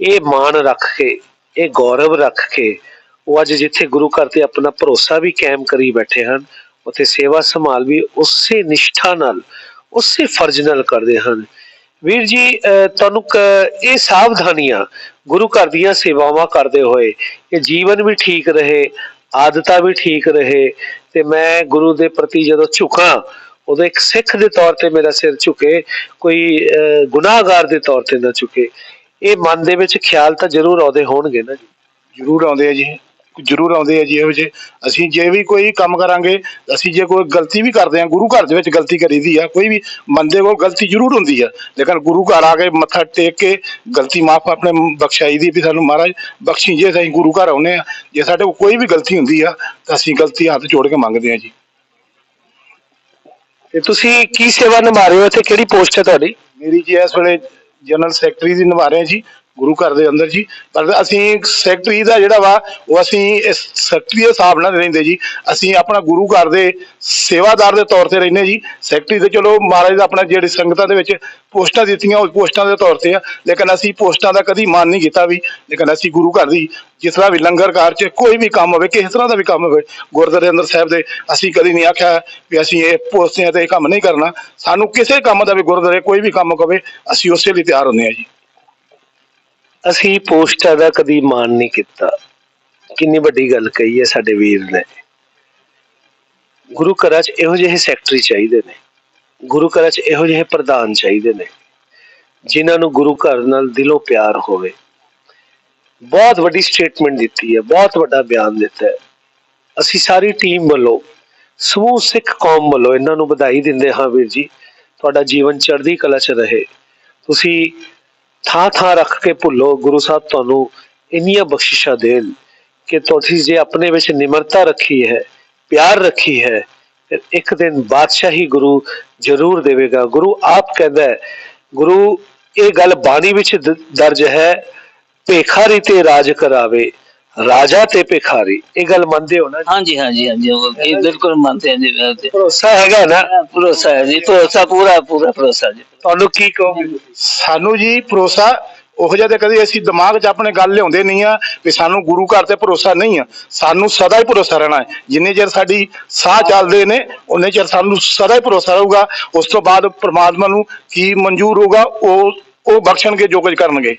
ਇਹ ਮਾਣ ਰੱਖ ਕੇ, ਇਹ ਗੌਰਵ ਰੱਖ ਕੇ ਉਹ ਅੱਜ ਜਿੱਥੇ ਗੁਰੂ ਘਰ ਤੇ ਆਪਣਾ ਭਰੋਸਾ ਵੀ ਕਾਇਮ ਕਰੀ ਬੈਠੇ ਹਨ, ਉੱਥੇ ਸੇਵਾ ਸੰਭਾਲ ਵੀ ਉਸੇ ਨਿਸ਼ਠਾ ਨਾਲ, ਉਸੇ ਫਰਜ਼ ਨਾਲ ਕਰਦੇ ਹਨ। ਵੀਰ ਜੀ ਤੁਹਾਨੂੰ ਇਹ ਸਾਵਧਾਨੀਆਂ ਗੁਰੂ ਘਰ ਦੀਆਂ ਸੇਵਾਵਾਂ ਕਰਦੇ ਹੋਏ ਕਿ ਜੀਵਨ ਵੀ ਠੀਕ ਰਹੇ, ਆਦਤਾਂ ਵੀ ਠੀਕ ਰਹੇ, ਤੇ ਮੈਂ ਗੁਰੂ ਦੇ ਪ੍ਰਤੀ ਜਦੋਂ ਝੁਕਾਂ, ਉਦੋਂ ਇੱਕ ਸਿੱਖ ਦੇ ਤੌਰ ਤੇ ਮੇਰਾ ਸਿਰ ਝੁਕੇ, ਕੋਈ ਗੁਨਾਹਗਾਰ ਦੇ ਤੌਰ ਤੇ ਨਾ ਝੁਕੇ। ਇਹ ਮਨ ਦੇ ਵਿੱਚ ਖਿਆਲ ਤਾਂ ਜ਼ਰੂਰ ਆਉਂਦੇ ਹੋਣਗੇ ਨਾ ਜੀ? ਜ਼ਰੂਰ ਆਉਂਦੇ ਆ ਜੀ। ਜ਼ਰੂਰ ਆਉਂਦੇ ਆ ਜੀ ਇਹੋ ਜਿਹੇ। ਅਸੀਂ ਜੇ ਵੀ ਕੋਈ ਕੰਮ ਕਰਾਂਗੇ ਅਸੀਂ ਜੇ ਕੋਈ ਗਲਤੀ ਵੀ ਕਰਦੇ ਆ ਗੁਰੂ ਘਰ ਦੇ ਵਿੱਚ ਗਲਤੀ ਕਰੀਦੀ ਆ ਕੋਈ ਵੀ ਬੰਦੇ ਕੋਲ ਗਲਤੀ ਜ਼ਰੂਰ ਹੁੰਦੀ ਆ। ਲੇਕਿਨ ਗੁਰੂ ਘਰ ਆ ਕੇ ਮੱਥਾ ਟੇਕ ਕੇ ਗਲਤੀ ਮਾਫ ਆਪਣੇ ਬਖਸ਼ਾਈ ਦੀ ਵੀ ਸਾਨੂੰ ਮਹਾਰਾਜ ਬਖਸ਼ੀ ਜੇ ਅਸੀਂ ਗੁਰੂ ਘਰ ਆਉਨੇ ਆ ਜੇ ਸਾਡੇ ਕੋਲ ਕੋਈ ਵੀ ਗਲਤੀ ਹੁੰਦੀ ਆ ਤਾਂ ਅਸੀਂ ਗਲਤੀ ਹੱਥ ਜੋੜ ਕੇ ਮੰਗਦੇ ਆ ਜੀ। ਤੇ ਤੁਸੀਂ ਕੀ ਸੇਵਾ ਨਿਭਾ ਰਹੇ ਹੋ? ਇੱਥੇ ਕਿਹੜੀ ਪੋਸਟ ਹੈ ਤੁਹਾਡੀ? ਮੇਰੀ ਜੀ ਇਸ ਵੇਲੇ ਜਨਰਲ ਸੈਕਟਰੀ ਦੀ ਨਿਭਾ ਰਹੇ ਜੀ। ਗੁਰੂ ਘਰ ਦੇ ਅੰਦਰ ਜੀ। ਪਰ ਅਸੀਂ ਸੈਕਟਰੀ ਦਾ ਜਿਹੜਾ ਵਾ, ਉਹ ਅਸੀਂ ਇਸ ਸੈਕਟਰੀ ਦੇ ਹਿਸਾਬ ਨਾਲ ਰਹਿੰਦੇ ਜੀ। ਅਸੀਂ ਆਪਣਾ ਗੁਰੂ ਘਰ ਦੇ ਸੇਵਾਦਾਰ ਦੇ ਤੌਰ ਤੇ ਰਹਿੰਦੇ ਜੀ। ਸੈਕਟਰੀ ਤੇ ਚਲੋ ਮਹਾਰਾਜ ਦਾ ਆਪਣਾ ਜਿਹੜੀ ਸੰਗਤਾਂ ਦੇ ਵਿੱਚ ਪੋਸਟਾਂ ਦਿੱਤੀਆਂ, ਉਹ ਪੋਸਟਾਂ ਦੇ ਤੌਰ ਤੇ ਆ। ਲੇਕਿਨ ਅਸੀਂ ਪੋਸਟਾਂ ਦਾ ਕਦੀ ਮਾਨ ਨਹੀਂ ਕੀਤਾ ਵੀ। ਲੇਕਿਨ ਅਸੀਂ ਗੁਰੂ ਘਰ ਦੀ ਜਿਸ ਤਰ੍ਹਾਂ ਵੀ ਲੰਗਰ ਕਾਰ 'ਚ ਕੋਈ ਵੀ ਕੰਮ ਹੋਵੇ, ਕਿਸੇ ਤਰ੍ਹਾਂ ਦਾ ਵੀ ਕੰਮ ਹੋਵੇ, ਗੁਰਦੁਆਰੇ ਅੰਦਰ ਸਾਹਿਬ ਦੇ ਅਸੀਂ ਕਦੀ ਨਹੀਂ ਆਖਿਆ ਵੀ ਅਸੀਂ ਇਹ ਪੋਸਟਾਂ ਤੇ ਇਹ ਕੰਮ ਨਹੀਂ ਕਰਨਾ। ਸਾਨੂੰ ਕਿਸੇ ਕੰਮ ਦਾ ਵੀ ਗੁਰਦੁਆਰੇ ਕੋਈ ਵੀ ਕੰਮ ਕਵੇ ਅਸੀਂ ਉਸੇ ਲਈ ਤਿਆਰ ਹੁੰਦੇ ਹਾਂ ਜੀ। ਅਸੀਂ ਪੋਸਟਾਂ ਦਾ ਕਦੀ ਮਾਨ ਨਹੀਂ ਕੀਤਾ। ਕਿੰਨੀ ਵੱਡੀ ਗੱਲ ਕਹੀ ਹੈ ਸਾਡੇ ਵੀਰ ਨੇ। ਗੁਰੂ ਘਰਾਂ 'ਚ ਇਹੋ ਜਿਹੇ ਸੈਕਟਰੀ ਚਾਹੀਦੇ ਨੇ। ਗੁਰੂ ਘਰਾਂ 'ਚ ਇਹੋ ਜਿਹੇ ਪ੍ਰਧਾਨ ਚਾਹੀਦੇ ਨੇ, ਜਿਨ੍ਹਾਂ ਨੂੰ ਗੁਰੂ ਘਰ ਨਾਲ ਦਿਲੋਂ ਪਿਆਰ ਹੋਵੇ। ਬਹੁਤ ਵੱਡੀ ਸਟੇਟਮੈਂਟ ਦਿੱਤੀ ਹੈ, ਬਹੁਤ ਵੱਡਾ ਬਿਆਨ ਦਿੱਤਾ ਹੈ। ਅਸੀਂ ਸਾਰੀ ਟੀਮ ਵੱਲੋਂ, ਸਮੂਹ ਸਿੱਖ ਕੌਮ ਵੱਲੋਂ ਇਹਨਾਂ ਨੂੰ ਵਧਾਈ ਦਿੰਦੇ ਹਾਂ ਵੀਰ ਜੀ। ਤੁਹਾਡਾ ਜੀਵਨ ਚੜ੍ਹਦੀ ਕਲਾ 'ਚ ਰਹੇ। ਤੁਸੀਂ ਥਾਂ ਥਾਂ ਰੱਖ ਕੇ ਭੁੱਲੋ, ਗੁਰੂ ਸਾਹਿਬ ਤੁਹਾਨੂੰ ਇੰਨੀਆਂ ਬਖਸ਼ਿਸ਼ਾਂ ਦੇਣ ਕਿ ਤੁਸੀਂ ਜੇ ਆਪਣੇ ਵਿੱਚ ਨਿਮਰਤਾ ਰੱਖੀ ਹੈ, ਪਿਆਰ ਰੱਖੀ ਹੈ, ਫਿਰ ਇੱਕ ਦਿਨ ਬਾਦਸ਼ਾਹੀ ਗੁਰੂ ਜ਼ਰੂਰ ਦੇਵੇਗਾ। ਗੁਰੂ ਆਪ ਕਹਿੰਦਾ ਹੈ, ਗੁਰੂ, ਇਹ ਗੱਲ ਬਾਣੀ ਵਿੱਚ ਦਰਜ ਹੈ ਭੇਖਾਰੀ ਤੇ ਰਾਜ ਕਰਾਵੇ। ਰਾਜਾ ਤੇ ਭਿਖਾਰੀ ਇਹ ਗੱਲ ਮੰਨਦੇ ਹੋ ਨਾ ਹਾਂਜੀ ਹਾਂਜੀ ਹਾਂਜੀ ਉਹ ਇਹ ਬਿਲਕੁਲ ਮੰਨਦੇ ਹਾਂ ਜੀ। ਭਰੋਸਾ ਹੈਗਾ ਨਾ? ਭਰੋਸਾ ਹੈ ਜੀ ਭਰੋਸਾ ਪੂਰਾ ਪੂਰਾ ਭਰੋਸਾ ਜੀ। ਤੁਹਾਨੂੰ ਕੀ ਕਹੋਗੇ? ਸਾਨੂੰ ਜੀ ਭਰੋਸਾ ਉਹ ਜਿਹਾ ਤੇ ਕਦੇ ਅਸੀਂ ਦਿਮਾਗ 'ਚ ਆਪਣੇ ਗੱਲ ਲਿਆਉਂਦੇ ਨਹੀਂ ਆ ਵੀ ਸਾਨੂੰ ਗੁਰੂ ਘਰ ਤੇ ਭਰੋਸਾ ਨਹੀਂ ਆ। ਸਾਨੂੰ ਸਦਾ ਹੀ ਭਰੋਸਾ ਰਹਿਣਾ ਹੈ। ਜਿੰਨੇ ਚਿਰ ਸਾਡੀ ਸਾਹ ਚੱਲਦੇ ਨੇ ਉਨੇ ਚਿਰ ਸਾਨੂੰ ਸਦਾ ਹੀ ਭਰੋਸਾ ਰਹੂਗਾ। ਉਸ ਤੋਂ ਬਾਅਦ ਪ੍ਰਮਾਤਮਾ ਨੂੰ ਕੀ ਮਨਜ਼ੂਰ ਹੋਊਗਾ ਉਹ ਉਹ ਬਖਸ਼ਣਗੇ ਜੋ ਕੁਝ ਕਰਨਗੇ।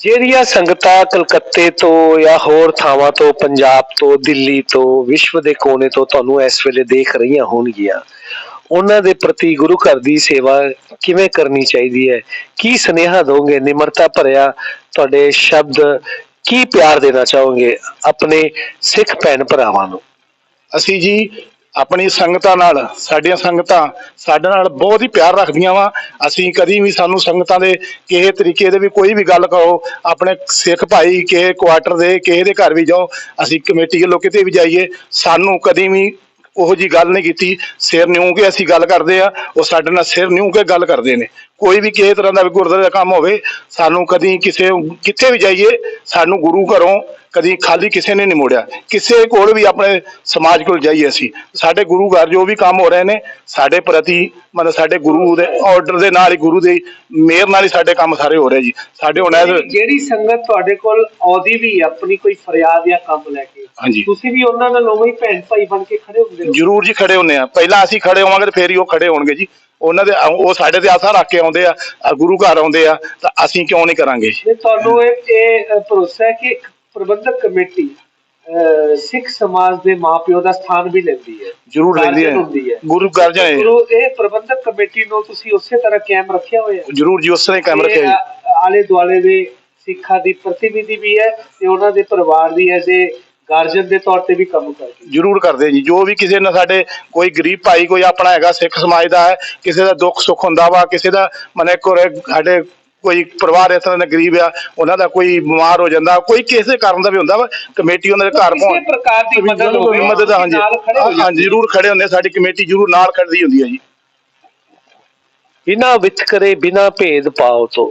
ਜਿਹੜੀਆਂ ਸੰਗਤਾਂ ਕਲਕੱਤੇ ਤੋਂ ਜਾਂ ਹੋਰ ਥਾਵਾਂ ਤੋਂ, ਪੰਜਾਬ ਤੋਂ, ਦਿੱਲੀ ਤੋਂ, ਵਿਸ਼ਵ ਦੇ ਕੋਨੇ ਤੋਂ ਤੁਹਾਨੂੰ ਇਸ ਵੇਲੇ ਦੇਖ ਰਹੀਆਂ ਹੋਣਗੀਆਂ। ਉਹਨਾਂ ਦੇ ਪ੍ਰਤੀ ਗੁਰੂ ਘਰ ਦੀ ਸੇਵਾ ਕਿਵੇਂ ਕਰਨੀ ਚਾਹੀਦੀ ਹੈ? ਕੀ ਸਨੇਹਾ ਦੋਗੇ? ਨਿਮਰਤਾ ਭਰਿਆ ਤੁਹਾਡੇ ਸ਼ਬਦ ਕੀ ਪਿਆਰ ਦੇਣਾ ਚਾਹੋਗੇ ਆਪਣੇ ਸਿੱਖ ਭੈਣ ਭਰਾਵਾਂ ਨੂੰ? ਅਸੀਂ ਜੀ ਆਪਣੀ ਸੰਗਤਾਂ ਨਾਲ, ਸਾਡੀਆਂ ਸੰਗਤਾਂ ਸਾਡੇ ਨਾਲ ਬਹੁਤ ਹੀ ਪਿਆਰ ਰੱਖਦੀਆਂ ਵਾ। ਅਸੀਂ ਕਦੀ ਵੀ ਸਾਨੂੰ ਸੰਗਤਾਂ ਦੇ ਕਿਸੇ ਤਰੀਕੇ ਦੇ ਵੀ ਕੋਈ ਵੀ ਗੱਲ ਕਹੋ, ਆਪਣੇ ਸਿੱਖ ਭਾਈ ਕਿਸੇ ਕੁਆਟਰ ਦੇ, ਕਿਸੇ ਦੇ ਘਰ ਵੀ ਜਾਓ, ਅਸੀਂ ਕਮੇਟੀ ਵੱਲੋਂ ਕਿਤੇ ਵੀ ਜਾਈਏ, ਸਾਨੂੰ ਕਦੀ ਵੀ ਉਹੋ ਜੀ ਗੱਲ ਨਹੀਂ ਕੀਤੀ। ਸਿਰ ਨਿਉ ਕੇ ਅਸੀਂ ਗੱਲ ਕਰਦੇ ਆ ਉਹ ਸਾਡੇ ਨਾਲ ਸਿਰ ਨਿਉ ਕੇ ਗੱਲ ਕਰਦੇ ਨੇ। ਕੋਈ ਵੀ ਕਿਸੇ ਤਰ੍ਹਾਂ ਦਾ ਵੀ ਗੁਰਦੁਆਰੇ ਦਾ ਕੰਮ ਹੋਵੇ, ਸਾਨੂੰ ਕਦੀ ਕਿਸੇ ਕਿੱਥੇ ਵੀ ਜਾਈਏ, ਸਾਨੂੰ ਗੁਰੂ ਘਰੋਂ ਕਦੀ ਖਾਲੀ ਕਿਸੇ ਨੇ ਨਹੀਂ ਮੋੜਿਆ। ਕਿਸੇ ਕੋਲ ਵੀ ਆਪਣੇ ਸਮਾਜ ਕੋਲ ਜਾਈਏ ਅਸੀਂ ਸਾਡੇ ਗੁਰੂ ਘਰ ਜੋ ਵੀ ਕੰਮ ਹੋ ਰਹੇ ਨੇ ਸਾਡੇ ਪ੍ਰਤੀ ਮਤਲਬ ਸਾਡੇ ਗੁਰੂ ਦੇ ਆਰਡਰ ਦੇ ਨਾਲ ਹੀ ਗੁਰੂ ਦੇ ਮਿਹਰ ਨਾਲ ਹੀ ਸਾਡੇ ਕੰਮ ਸਾਰੇ ਹੋ ਰਹੇ ਜੀ। ਸਾਡੇ ਹੁਣ ਇਹ- ਜਿਹੜੀ- ਸੰਗਤ ਤੁਹਾਡੇ ਕੋਲ ਆਉਂਦੀ ਵੀ ਆਪਣੀ ਕੋਈ ਫਰਿਆਦ ਜਾਂ ਕੰਮ ਲੈ ਕੇ ਹਾਂਜੀ। ਤੁਸੀਂ ਵੀ ਉਹਨਾਂ ਨਾਲ ਉਵੇਂ ਹੀ ਭੈਣ ਭਾਈ ਬਣ ਕੇ ਖੜੇ ਹੁੰਦੇ ਹੋ? ਜਰੂਰ ਜੀ ਖੜੇ ਹੁੰਨੇ ਆ। ਪਹਿਲਾਂ ਅਸੀਂ ਖੜੇ ਹੋਵਾਂਗੇ ਤੇ ਫੇਰ ਹੀ ਉਹ ਖੜੇ ਹੋਣਗੇ ਜੀ। ਉਹਨਾਂ ਦੇ ਉਹ ਸਾਡੇ ਤੇ ਆਸਾ ਰੱਖ ਕੇ ਆਉਂਦੇ ਆ ਗੁਰੂ ਘਰ ਆਉਂਦੇ ਆ ਤਾਂ ਅਸੀਂ ਕਿਉਂ ਨਹੀਂ ਕਰਾਂਗੇ ਤੁਹਾਨੂੰ ਇਹ ਭਰੋਸਾ ਹੈ ਕਿ ਪ੍ਰਬੰਧਕ ਕਮੇਟੀ ਸਿੱਖ ਸਮਾਜ ਦੇ ਮਾਪਿਓ ਦਾ ਸਥਾਨ ਵੀ ਲੈਂਦੀ ਹੈ। ਜਰੂਰ ਲੈਂਦੀ ਹੈ। ਹੈ। ਗੁਰੂ ਗਰਜਨ ਹੈ ਗੁਰੂ ਇਹ ਪ੍ਰਬੰਧਕ ਕਮੇਟੀ ਨੂੰ ਤੁਸੀਂ ਉਸੇ ਤਰ੍ਹਾਂ ਕਾਇਮ ਰੱਖਿਆ ਹੋਇਆ ਹੈ। ਜਰੂਰ ਜੀ ਉਸ ਤਰ੍ਹਾਂ ਹੀ ਕਾਇਮ ਰੱਖਿਆ ਅ, ਆਲੇ ਦੁਆਲੇ ਦੇ ਸਿੱਖਾਂ ਦੀ ਪ੍ਰਤੀਨਿਧੀ ਵੀ ਹੈ ਤੇ ਉਹਨਾਂ ਦੇ ਪਰਿਵਾਰ ਦੀ ਐਜ਼ ਏ ਗਾਰਜਨ ਦੇ ਤੌਰ ਤੇ ਵੀ ਕੰਮ ਕਰਦੀ ਜਰੂਰ ਕਰਦੇ ਜੀ। ਜੋ ਵੀ ਕਿਸੇ ਨਾਲ ਸਾਡੇ ਕੋਈ ਗਰੀਬ ਭਾਈ ਕੋਈ ਆਪਣਾ ਹੈਗਾ ਸਿੱਖ ਸਮਾਜ ਦਾ ਹੈ ਕਿਸੇ ਦਾ ਦੁੱਖ ਸੁੱਖ ਹੁੰਦਾ ਵਾ ਕਿਸੇ ਦਾ ਮਨੇ ਕੋਲ ਸਾਡੇ ਕੋਈ ਪਰਿਵਾਰ ਇਸ ਤਰ੍ਹਾਂ ਦਾ ਗਰੀਬ ਆ ਉਹਨਾਂ ਦਾ ਕੋਈ ਬਿਮਾਰ ਹੋ ਜਾਂਦਾ ਕੋਈ ਕਿਸੇ ਕਾਰਨ ਦਾ ਵੀ ਹੁੰਦਾ ਵਾ ਕਮੇਟੀ ਉਹਨਾਂ ਦੇ ਘਰ ਕਿਸੇ ਪਹੁੰਚ ਪ੍ਰਕਾਰ ਦੀ ਮਦਦ ਹੋਵੇ ਮਦਦ ਹਾਂਜੀ। ਹਾਂਜੀ ਜਰੂਰ ਖੜੇ ਹੁੰਦੇ ਸਾਡੀ ਕਮੇਟੀ ਜਰੂਰ ਨਾਲ ਖੜਦੀ ਹੁੰਦੀ ਹੈ ਜੀ। ਬਿਨਾ ਵਿਤਕਰੇ ਬਿਨਾ ਭੇਦ ਭਾਵ ਤੋਂ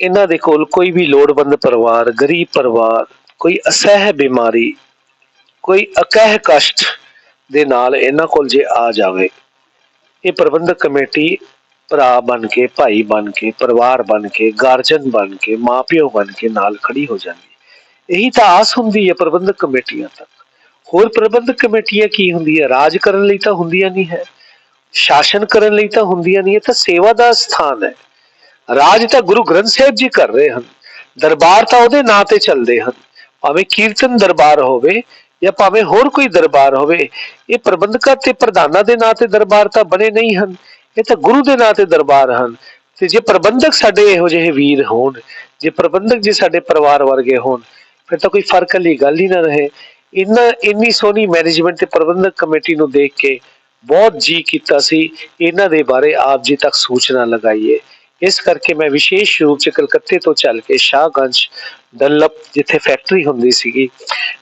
ਇਹਨਾਂ ਦੇ ਕੋਲ ਕੋਈ ਵੀ ਲੋੜਵੰਦ ਪਰਿਵਾਰ ਗਰੀਬ ਪਰਿਵਾਰ ਕੋਈ ਅਸਹਿ ਬਿਮਾਰੀ ਕੋਈ ਅਕਹਿ ਕਸ਼ਟ ਦੇ ਨਾਲ ਇਹਨਾਂ ਕੋਲ ਜੇ ਆ ਜਾਵੇ ਇਹ ਪ੍ਰਬੰਧਕ ਕਮੇਟੀ ਭਰਾ ਬਣ ਕੇ ਭਾਈ ਬਣ ਕੇ ਪਰਿਵਾਰ ਬਣ ਕੇ ਗਾਰਜਨ ਬਣ ਕੇ ਮਾਪਿਓ ਬਣ ਕੇ ਨਾਲ ਖੜੀ ਹੋ ਜਾਂਦੀ ਹੈ। ਇਹੀ ਤਾਂ ਆਸ ਹੁੰਦੀ ਹੈ ਪ੍ਰਬੰਧਕ ਕਮੇਟੀਆਂ ਤੱਕ ਹੋਰ ਪ੍ਰਬੰਧਕ ਕਮੇਟੀਆਂ ਕੀ ਹੁੰਦੀ ਹੈ ਰਾਜ ਕਰਨ ਲਈ ਤਾਂ ਹੁੰਦੀਆਂ ਨਹੀਂ ਹੈ ਸ਼ਾਸਨ ਕਰਨ ਲਈ ਤਾਂ ਹੁੰਦੀਆਂ ਨਹੀਂ ਇਹ ਤਾਂ ਸੇਵਾ ਦਾ ਸਥਾਨ ਹੈ ਰਾਜ ਤਾਂ ਗੁਰੂ ਗ੍ਰੰਥ ਸਾਹਿਬ ਜੀ ਕਰ ਰਹੇ ਹਨ ਦਰਬਾਰ ਤਾਂ ਉਹਦੇ ਨਾਂ ਤੇ ਚੱਲਦੇ ਹਨ ਭਾਵੇਂ ਕੀਰਤਨ ਦਰਬਾਰ ਹੋਵੇ ਜਾਂ ਭਾਵੇਂ ਹੋਰ ਕੋਈ ਦਰਬਾਰ ਹੋਵੇ ਇਹ ਪ੍ਰਬੰਧਕਾਂ ਤੇ ਪ੍ਰਧਾਨਾਂ ਦੇ ਨਾਂ ਤੇ ਦਰਬਾਰ ਤਾਂ ਬਣੇ ਨਹੀਂ ਹਨ ਇਹ ਤਾਂ ਗੁਰੂ ਦੇ ਨਾਂ ਤੇ ਦਰਬਾਰ ਹਨ। ਤੇ ਜੇ ਪ੍ਰਬੰਧਕ ਸਾਡੇ ਇਹੋ ਜਿਹੇ ਵੀਰ ਹੋਣ, ਜੇ ਪ੍ਰਬੰਧਕ ਜੇ ਸਾਡੇ ਪਰਿਵਾਰ ਵਰਗੇ ਹੋਣ, ਫਿਰ ਤਾਂ ਕੋਈ ਫ਼ਰਕ ਵਾਲੀ ਗੱਲ ਹੀ ਨਾ ਰਹੇ। ਇੰਨਾ, ਇੰਨੀ ਸੋਹਣੀ ਮੈਨੇਜਮੈਂਟ ਤੇ ਪ੍ਰਬੰਧਕ ਕਮੇਟੀ ਨੂੰ ਦੇਖ ਕੇ ਬਹੁਤ ਜੀ ਕੀਤਾ ਸੀ। ਇਹਨਾਂ ਦੇ ਬਾਰੇ ਆਪ ਜੀ ਤੱਕ ਸੂਚਨਾ ਲਗਾਈਏ। ਇਸ ਕਰਕੇ ਮੈਂ ਵਿਸ਼ੇਸ਼ ਰੂਪ ਚ ਕਲਕੱਤੇ ਤੋਂ ਚੱਲ ਕੇ ਸ਼ਾਹਗੰਜ ਡਨਲਪ ਜਿੱਥੇ ਫੈਕਟਰੀ ਹੁੰਦੀ ਸੀਗੀ,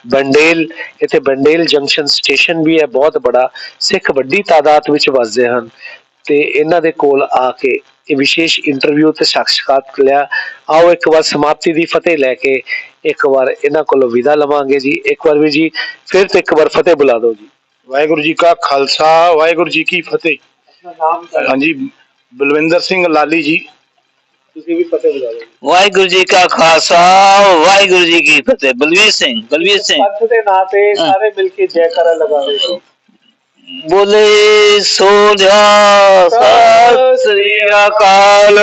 ਬੰਡੇਲ, ਇੱਥੇ ਬੰਡੇਲ ਜੰਕਸ਼ਨ ਸਟੇਸ਼ਨ ਵੀ ਹੈ, ਬਹੁਤ ਬੜਾ, ਸਿੱਖ ਵੱਡੀ ਤਾਦਾਦ ਵਿੱਚ ਵਸਦੇ ਹਨ। ਤੇ ਇਹਨਾਂ ਦੇ ਕੋਲ ਆ ਕੇ ਇਹ ਵਿਸ਼ੇਸ਼ ਇੰਟਰਵਿਊ ਤੇ ਸਾਖਸ਼ਾਤ ਲਿਆ। ਆਓ ਇੱਕ ਵਾਰ ਸਮਾਪਤੀ ਦੀ ਫਤਿਹ ਲੈ ਕੇ ਇੱਕ ਵਾਰ ਇਹਨਾਂ ਕੋਲੋਂ ਵਿਦਾ ਲਵਾਂਗੇ ਜੀ। ਇੱਕ ਵਾਰ ਵੀ ਜੀ ਫਿਰ ਤੋਂ ਇੱਕ ਵਾਰ ਫਤਿਹ ਬੁਲਾ ਦਿਓ ਜੀ। ਵਾਹਿਗੁਰੂ ਜੀ ਕਾ ਖਾਲਸਾ ਵਾਹਿਗੁਰੂ ਜੀ ਕੀ ਫਤਿਹ। ਹਾਂਜੀ ਬਲਵਿੰਦਰ ਸਿੰਘ ਲਾਲੀ ਜੀ। ਤੁਸੀਂ ਵੀ ਫਤਿਹ ਬੁਲਾ ਦਿਓ। ਵਾਹਿਗੁਰੂ ਜੀ ਕਾ ਖਾਲਸਾ ਵਾਹਿਗੁਰੂ ਜੀ ਕੀ ਫਤਿਹ। ਬਲਵੀਰ ਸਿੰਘ ਬਲਵੀਰ ਸਿੰਘ। ਪੰਥ ਦੇ ਨਾਂ ਤੇ ਸਾਰੇ ਮਿਲ ਕੇ ਜੈਕਾਰਾ ਲਗਾਵੇ ਜੀ ਬੋਲੇ ਸੋ ਜਾ ਸਤਿ ਸ੍ਰੀ ਅਕਾਲ।